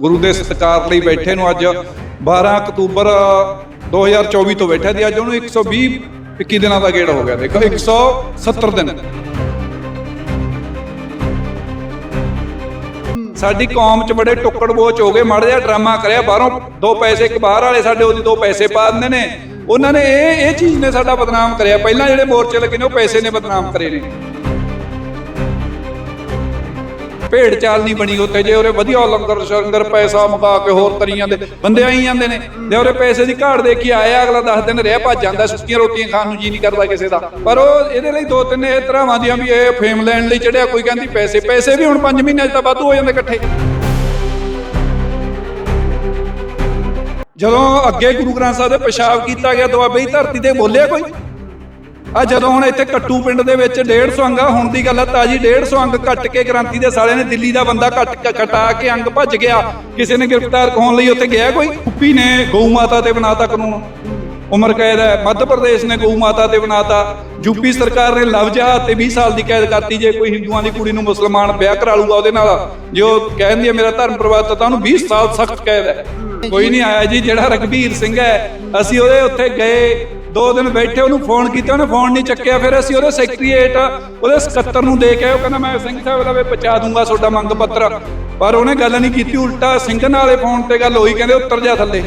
ਗੁਰੂ ਦੇ ਸਤਿਕਾਰ ਲਈ ਬੈਠੇ ਨੂੰ ਅੱਜ 12 ਅਕਤੂਬਰ 2024 ਤੋਂ ਬੈਠੇ ਤੇ ਅੱਜ ਉਹਨੂੰ 120 21 ਦਿਨਾਂ ਦਾ ਗੇੜ ਹੋ ਗਿਆ। ਦੇਖੋ 170 ਦਿਨ। ਸਾਡੀ ਕੌਮ 'ਚ ਬੜੇ ਟੁੱਕੜ ਬੋਚ ਹੋ ਗਏ, ਮਾੜਾ ਜਿਹਾ ਡਰਾਮਾ ਕਰਿਆ, ਬਾਹਰੋਂ ਦੋ ਪੈਸੇ, ਇੱਕ ਬਾਹਰ ਵਾਲੇ ਸਾਡੇ ਉਹਦੀ ਦੋ ਪੈਸੇ ਪਾ ਦਿੰਦੇ ਨੇ। ਉਹਨਾਂ ਨੇ ਇਹ ਇਹ ਚੀਜ਼ ਨੇ ਸਾਡਾ ਬਦਨਾਮ ਕਰਿਆ। ਪਹਿਲਾਂ ਜਿਹੜੇ ਮੋਰਚੇ ਲੱਗੇ ਨੇ, ਉਹ ਪੈਸੇ ਨੇ ਬਦਨਾਮ ਕਰੇ ਨੇ। ਭੇਡ ਚਾਲ ਨਹੀਂ ਬਣੀ ਉੱਥੇ, ਜੇ ਉਹਰੇ ਵਧੀਆ ਲੰਗਰ ਸ਼ੰਗਰ ਪੈਸਾ ਮੁਕਾ ਕੇ ਹੋਰ ਤਰੀਆਂ ਦੇ ਬੰਦੇ ਆਈ ਜਾਂਦੇ ਨੇ ਜੇ ਉਹਰੇ ਪੈਸੇ ਦੀ ਘਾੜ ਦੇਖੀ ਆਇਆ, ਅਗਲਾ 10 ਦਿਨ ਰਹਿ ਭੱਜ ਜਾਂਦਾ, ਸੁੱਕੀਆਂ ਰੋਟੀਆਂ ਖਾਣ ਨੂੰ ਜੀ ਨਹੀਂ ਕਰਦਾ ਕਿਸੇ ਦਾ। ਪਰ ਉਹ ਇਹਦੇ ਲਈ ਦੋ ਤਿੰਨ ਇਹ ਤਰ੍ਹਾਂ ਦੀਆਂ ਵੀ ਇਹ ਫੇਮ ਲੈਣ ਲਈ ਚੜਿਆ, ਕੋਈ ਕਹਿੰਦੀ ਪੈਸੇ ਪੈਸੇ ਵੀ ਹੁਣ 5 ਮਹੀਨਿਆਂ 'ਚ ਤਾਂ ਵਾਧੂ ਹੋ ਜਾਂਦੇ ਇਕੱਠੇ। ਜਦੋਂ ਅੱਗੇ ਗੁਰੂ ਗ੍ਰੰਥ ਸਾਹਿਬ ਦੇ ਪਿਸ਼ਾਬ ਕੀਤਾ ਗਿਆ, ਦੁਆਬੇ ਦੀ ਧਰਤੀ ਤੇ ਬੋਲਿਆ ਕੋਈ? ਆ ਜਦੋਂ ਹੁਣ ਇੱਥੇ ਕੱਟੂ ਪਿੰਡ ਦੇ ਵਿੱਚ 150 ਅੰਗਾ ਹੁਣ ਦੀ ਗੱਲ ਆ, ਤਾਜੀ 150 ਅੰਗ ਕੱਟ ਕੇ ਗ੍ਰਾਂਤੀ ਦੇ ਸਾਲੇ ਨੇ ਦਿੱਲੀ ਦਾ ਬੰਦਾ ਕੱਟ ਕਟਾ ਕੇ ਅੰਗ ਭੱਜ ਗਿਆ। ਕਿਸੇ ਨੇ ਗ੍ਰਿਫਤਾਰ ਕਰਾਉਣ ਲਈ ਉੱਥੇ ਗਿਆ ਕੋਈ? ਕੁੱਪੀ ਨੇ ਗਊ ਮਾਤਾ ਤੇ ਬਣਾਤਾ ਕਾਨੂੰਨ। ਉਮਰ ਕੈਦ ਹੈ। ਮੱਧ ਪ੍ਰਦੇਸ਼ ਨੇ ਗਊ ਮਾਤਾ ਤੇ ਬਣਾਤਾ। ਯੂਪੀ ਸਰਕਾਰ ਨੇ ਲਵਜਾ ਤੇ 20 ਸਾਲ ਦੀ ਕੈਦ ਕਰਤੀ। ਜੇ ਕੋਈ ਹਿੰਦੂਆਂ ਦੀ ਕੁੜੀ ਨੂੰ ਮੁਸਲਮਾਨ ਵਿਆਹ ਕਰਾ ਲੂਗਾ ਉਹਦੇ ਨਾਲ, ਜੇ ਉਹ ਕਹਿੰਦੀ ਹੈ ਮੇਰਾ ਧਰਮ ਪ੍ਰਵਾਦ, ਤਾਂ ਉਹਨੂੰ 20 ਸਾਲ ਸਖਤ ਕੈਦ ਹੈ। ਕੋਈ ਨਹੀਂ ਆਇਆ ਜੀ, ਜਿਹੜਾ ਰਗਵੀਰ ਸਿੰਘ ਹੈ, ਅਸੀਂ ਉਹਦੇ ਉੱਥੇ ਗਏ। ਦੋ ਦਿਨ ਬੈਠੇ ਉਹਨੂੰ ਫੋਨ ਕੀਤਾ ਉਹਨੇ ਫੋਨ ਨਹੀਂ ਚੱਕਿਆ। ਫਿਰ ਅਸੀਂ ਉਹਦੇ ਸੈਕਟਰੀਏਟ ਉਹਦੇ ਸਕੱਤਰ ਨੂੰ ਦੇ ਕੇ ਉਹ ਕਹਿੰਦਾ ਮੈਂ ਸਿੰਘ ਸਾਹਿਬ ਦਾ ਵੀ ਪਹੁੰਚਾ ਦੂੰਗਾ ਤੁਹਾਡਾ ਮੰਗ ਪੱਤਰ। ਪਰ ਉਹਨੇ ਗੱਲ ਨਹੀਂ ਕੀਤੀ ਉਲਟਾ ਸਿੰਘ ਨਾਲੇ ਫੋਨ ਤੇ ਗੱਲ ਹੋਈ ਕਹਿੰਦੇ ਉੱਤਰ ਜਾ ਥੱਲੇ।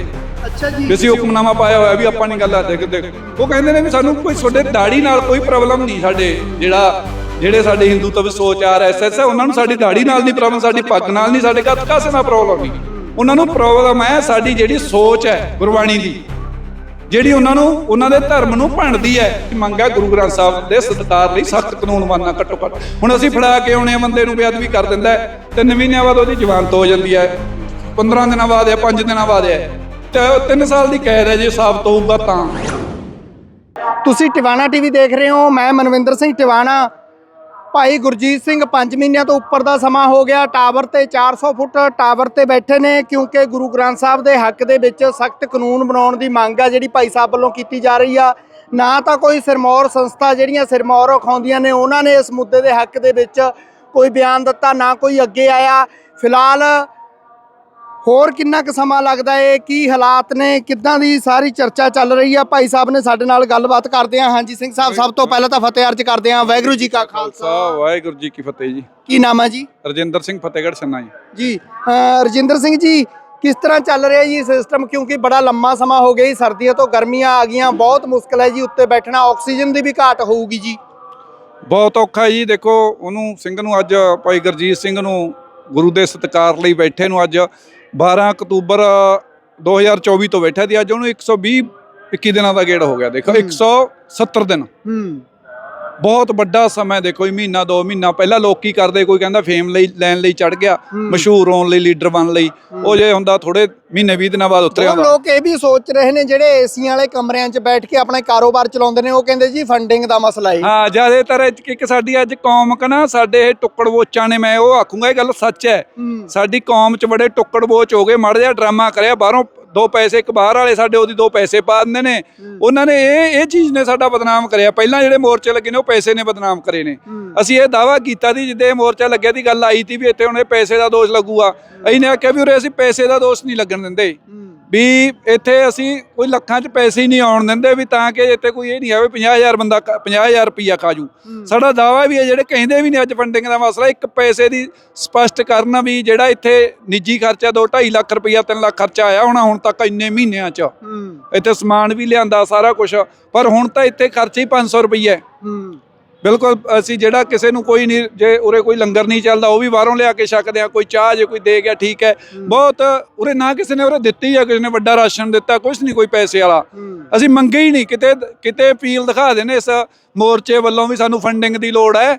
ਅੱਛਾ ਜੀ। ਅਸੀਂ ਹੁਕਮਨਾਮਾ ਪਾਇਆ ਹੋਇਆ ਵੀ ਆਪਾਂ ਨਹੀਂ ਗੱਲ ਆ ਦੇਖ ਦੇਖ ਉਹ ਕਹਿੰਦੇ ਨੇ ਵੀ ਸਾਨੂੰ ਕੋਈ ਤੁਹਾਡੇ ਦਾੜੀ ਨਾਲ ਕੋਈ ਪ੍ਰੋਬਲਮ ਨਹੀਂ ਸਾਡੇ ਜਿਹੜਾ ਜਿਹੜੇ ਸਾਡੇ ਹਿੰਦੂ ਤਵ ਸੋਚ ਆ ਐਸਐਸ ਹੈ ਉਹਨਾਂ ਨੂੰ ਸਾਡੀ ਦਾੜੀ ਨਾਲ ਨਹੀਂ ਪ੍ਰੋਬਲਮ ਸਾਡੀ ਪੱਗ ਨਾਲ ਨਹੀਂ ਸਾਡੇ ਕੱਤ ਕਾਸੇ ਨਾਲ ਪ੍ਰੋਬਲਮ ਨਹੀਂ ਉਹਨਾਂ ਨੂੰ ਪ੍ਰੋਬਲਮ ਹੈ ਸਾਡੀ ਜਿਹੜੀ ਸੋਚ ਹੈ ਗੁਰਬਾਣੀ ਦੀ। ਜਿਹੜੀ ਉਹਨਾਂ ਨੂੰ, ਉਹਨਾਂ ਦੇ ਧਰਮ ਨੂੰ ਭੰਡਦੀ ਹੈ ਕਿ ਮੰਗਾ ਗੁਰੂ ਗ੍ਰੰਥ ਸਾਹਿਬ ਦੇ ਸਤਿਕਾਰ ਲਈ ਸਖਤ ਕਾਨੂੰਨ ਬਣਨਾ ਘੱਟੋ ਘੱਟ ਹੁਣ ਅਸੀਂ ਫੜਾ ਕੇ ਆਉਣੇ ਬੰਦੇ ਨੂੰ ਬੇਅਦਬੀ ਕਰ ਦਿੰਦਾ ਤਿੰਨ ਮਹੀਨਿਆਂ ਬਾਅਦ ਉਹਦੀ ਜ਼ਮਾਨਤ ਹੋ ਜਾਂਦੀ ਹੈ। 15 ਦਿਨਾਂ ਬਾਅਦ ਹੈ 5 ਦਿਨਾਂ ਬਾਅਦ ਹੈ। ਤੇ 3 ਸਾਲ ਦੀ ਕੈਦ ਹੈ ਜੇ ਸਾਬਤ ਹੋਊਗਾ ਤਾਂ। ਤੁਸੀਂ ਟਿਵਾਣਾ ਟੀਵੀ ਦੇਖ ਰਹੇ ਹੋ, ਮੈਂ ਮਨਵਿੰਦਰ ਸਿੰਘ ਟਿਵਾਣਾ। ਭਾਈ ਗੁਰਜੀਤ ਸਿੰਘ 5 ਮਹੀਨਿਆਂ ਤੋਂ ਉੱਪਰ ਦਾ ਸਮਾਂ ਹੋ ਗਿਆ। ਟਾਵਰ ਤੇ 400 ਫੁੱਟ ਟਾਵਰ ਤੇ ਬੈਠੇ ਨੇ ਕਿਉਂਕਿ ਗੁਰੂ ਗ੍ਰੰਥ ਸਾਹਿਬ ਦੇ ਹੱਕ ਦੇ ਵਿੱਚ ਸਖਤ ਕਾਨੂੰਨ ਬਣਾਉਣ ਦੀ ਮੰਗ ਆ ਜਿਹੜੀ ਭਾਈ ਸਾਹਿਬ ਵੱਲੋਂ ਕੀਤੀ ਜਾ ਰਹੀ ਆ। ਨਾ ਤਾਂ ਕੋਈ ਸਿਰਮੌਰ ਸੰਸਥਾ ਜਿਹੜੀਆਂ ਸਿਰਮੌਰ ਉਖਾਉਂਦੀਆਂ ਨੇ, ਉਹਨਾਂ ਨੇ ਇਸ ਮੁੱਦੇ ਦੇ ਹੱਕ ਦੇ ਵਿੱਚ ਕੋਈ ਬਿਆਨ ਦਿੱਤਾ, ਨਾ ਕੋਈ ਅੱਗੇ ਆਇਆ। ਫਿਲਹਾਲ ਹੋਰ ਕਿੰਨਾ ਕੁ ਸਮਾਂ ਲੱਗਦਾ ਏ? ਕੀ ਹਾਲਾਤ ਨੇ? ਕਿੱਦਾਂ ਦੀ ਸਾਰੀ ਚਰਚਾ ਚੱਲ ਰਹੀ ਆ? ਭਾਈ ਸਾਹਿਬ ਨੇ ਸਾਡੇ ਨਾਲ ਗੱਲਬਾਤ ਕਰਦੇ ਆ। ਹਾਂਜੀ ਸਿੰਘ ਸਾਹਿਬ ਸਭ ਤੋਂ ਪਹਿਲਾਂ ਤਾਂ ਫਤਿਹ ਅਰਜ ਕਰਦੇ ਆ। ਵਾਹਿਗੁਰੂ ਜੀ ਕਾ ਖਾਲਸਾ। ਵਾਹਿਗੁਰੂ ਜੀ ਕੀ ਫਤਿਹ ਜੀ। ਕੀ ਨਾਮ ਹੈ ਜੀ? ਰਜਿੰਦਰ ਸਿੰਘ ਫਤਿਹਗੜ੍ਹ ਛੰਨਾ ਜੀ। ਜੀ ਰਜਿੰਦਰ ਸਿੰਘ ਜੀ ਕਿਸ ਤਰ੍ਹਾਂ ਚੱਲ ਰਿਹਾ ਜੀ ਸਿਸਟਮ ਕਿਉਂਕਿ ਬੜਾ ਲੰਮਾ ਸਮਾਂ ਹੋ ਗਿਆ ਜੀ ਸਰਦੀਆਂ ਤੋਂ ਗਰਮੀਆਂ ਆ ਗਈਆਂ ਬਹੁਤ ਮੁਸ਼ਕਲ ਹੈ ਜੀ ਉੱਤੇ ਬੈਠਣਾ। ਆਕਸੀਜਨ ਦੀ ਵੀ ਘਾਟ ਹੋਊਗੀ ਜੀ। ਬਹੁਤ ਔਖਾ ਜੀ। ਦੇਖੋ ਉਹਨੂੰ ਸਿੰਘ ਨੂੰ ਅੱਜ ਭਾਈ ਗੁਰਜੀਤ ਸਿੰਘ ਨੂੰ ਗੁਰੂ ਦੇ ਸਤਿਕਾਰ ਲਈ ਬੈਠੇ ਨੂੰ ਅੱਜ 12 ਅਕਤੂਬਰ 2024 ਤੋਂ ਬੈਠਾ ਤੇ ਅੱਜ ਉਹਨੂੰ 120 21 ਦਿਨਾਂ ਦਾ ਗੇੜ ਹੋ ਗਿਆ। ਦੇਖੋ 170 ਦਿਨ। ਹੂੰ। ਬਹੁਤ ਵੱਡਾ ਸਮਾਂ ਦੇਖੋ ਜੀ ਮਹੀਨਾ ਦੋ ਮਹੀਨਾ ਪਹਿਲਾਂ ਲੋਕ ਕੀ ਕਰਦੇ? ਕੋਈ ਕਹਿੰਦਾ ਫੇਮ ਲਈ ਲੈਣ ਲਈ ਚੜ ਗਿਆ। ਮਸ਼ਹੂਰ ਹੋਣ ਲਈ ਲੀਡਰ ਬਣ ਲਈ। ਉਹ ਜੇ ਹੁੰਦਾ ਥੋੜੇ ਮਹੀਨੇ 20 ਦਿਨਾਂ ਬਾਅਦ ਉਤਰਿਆ ਉਹ ਲੋਕ ਇਹ ਵੀ ਸੋਚ ਰਹੇ ਨੇ ਜਿਹੜੇ ਏਸੀਆਂ ਵਾਲੇ ਕਮਰਿਆਂ 'ਚ ਬੈਠ ਕੇ ਆਪਣਾ ਕਾਰੋਬਾਰ ਚਲਾਉਂਦੇ ਨੇ ਉਹ ਕਹਿੰਦੇ ਜੀ ਫੰਡਿੰਗ ਦਾ ਮਸਲਾ ਹੈ ਹਾਂ ਜ਼ਿਆਦਾਤਰ ਇੱਕ- ਸਾਡੀ ਅੱਜ ਕੌਮ ਕਨਾ ਸਾਡੇ ਇਹ ਟੁੱਕੜ ਬੋਚਾਂ ਨੇ ਮੈਂ ਉਹ ਆਖੂੰਗਾ ਇਹ ਗੱਲ ਸੱਚ ਹੈ। ਸਾਡੀ ਕੌਮ 'ਚ ਬੜੇ ਟੁੱਕੜ ਬੋਚ ਹੋ ਗਏ ਮਾੜਾ ਜਿਹਾ ਡਰਾਮਾ ਕਰਿਆ ਬਾਹਰੋਂ ਦੋ ਪੈਸੇ ਇੱਕ ਬਾਹਰ ਵਾਲੇ ਸਾਡੇ ਉਹਦੀ ਦੋ ਪੈਸੇ ਪਾ ਦਿੰਦੇ ਨੇ। ਉਹਨਾਂ ਨੇ ਇਹ ਇਹ ਚੀਜ਼ ਨੇ ਸਾਡਾ ਬਦਨਾਮ ਕਰਿਆ। ਪਹਿਲਾਂ ਜਿਹੜੇ ਮੋਰਚੇ ਲੱਗੇ ਨੇ ਉਹ ਪੈਸੇ ਨੇ ਬਦਨਾਮ ਕਰੇ ਨੇ। ਅਸੀਂ ਇਹ ਦਾਵਾ ਕੀਤਾ ਸੀ ਜਿੱਦੇ ਮੋਰਚਾ ਲੱਗਿਆ ਦੀ ਗੱਲ ਆਈ ਸੀ ਵੀ ਇੱਥੇ ਹੁਣ ਇਹ ਪੈਸੇ ਦਾ ਦੋਸ਼ ਲੱਗੂਗਾ। ਅਸੀਂ ਨੇ ਆਖਿਆ ਵੀ ਉਰੇ ਅਸੀਂ ਪੈਸੇ ਦਾ ਦੋਸ਼ ਨਹੀਂ ਲੱਗਣ ਦਿੰਦੇ। ਵੀ ਇੱਥੇ ਅਸੀਂ ਕੋਈ ਲੱਖਾਂ 'ਚ ਪੈਸੇ ਹੀ ਨਹੀਂ ਆਉਣ ਦਿੰਦੇ ਵੀ ਤਾਂ ਕਿ ਇੱਥੇ ਕੋਈ ਇਹ ਨਹੀਂ ਆਵੇ 50000 ਬੰਦਾ 50000 ਰੁਪਈਆ ਖਾਜੂ ਸਾਡਾ ਦਾਵਾ ਵੀ ਹੈ ਜਿਹੜੇ ਕਹਿੰਦੇ ਵੀ ਨੇ ਅੱਜ ਫੰਡਿੰਗ ਦਾ ਮਸਲਾ ਇੱਕ ਪੈਸੇ ਦੀ ਸਪਸ਼ਟ ਕਰਨ ਵੀ ਜਿਹੜਾ ਇੱਥੇ ਨਿੱਜੀ ਖਰਚਾ 2.5 ਲੱਖ ਰੁਪਈਆ 3 ਲੱਖ ਖਰਚਾ ਆਇਆ ਹੋਣਾ ਹੁਣ ਤੱਕ ਇੰਨੇ ਮਹੀਨਿਆਂ 'ਚ। ਇੱਥੇ ਸਮਾਨ ਵੀ ਲਿਆਂਦਾ ਸਾਰਾ ਕੁਝ ਪਰ ਹੁਣ ਤਾਂ ਇੱਥੇ ਖਰਚਾ ਹੀ 500 ਰੁਪਈਆ ਬਿਲਕੁਲ ਅਸੀਂ ਜਿਹੜਾ ਕਿਸੇ ਨੂੰ ਕੋਈ ਨਹੀਂ ਜੇ ਉਰੇ ਕੋਈ ਲੰਗਰ ਨਹੀਂ ਚੱਲਦਾ ਉਹ ਵੀ ਬਾਹਰੋਂ ਲਿਆ ਕੇ ਛਕਦੇ ਆ ਕੋਈ ਚਾਹ ਜੇ ਕੋਈ ਦੇ ਗਿਆ ਠੀਕ ਹੈ। ਬਹੁਤ ਉਰੇ ਨਾ ਕਿਸੇ ਨੇ ਉਰੇ ਦਿੱਤੀ ਆ ਕਿਸੇ ਨੇ ਵੱਡਾ ਰਾਸ਼ਨ ਦਿੱਤਾ ਕੁਝ ਨਹੀਂ ਕੋਈ ਪੈਸੇ ਵਾਲਾ। ਅਸੀਂ ਮੰਗੇ ਹੀ ਨਹੀਂ ਕਿਤੇ ਕਿਤੇ ਅਪੀਲ ਦਿਖਾ ਦੇਣੇ ਇਸ ਮੋਰਚੇ ਵੱਲੋਂ ਵੀ ਸਾਨੂੰ ਫੰਡਿੰਗ ਦੀ ਲੋੜ ਹੈ।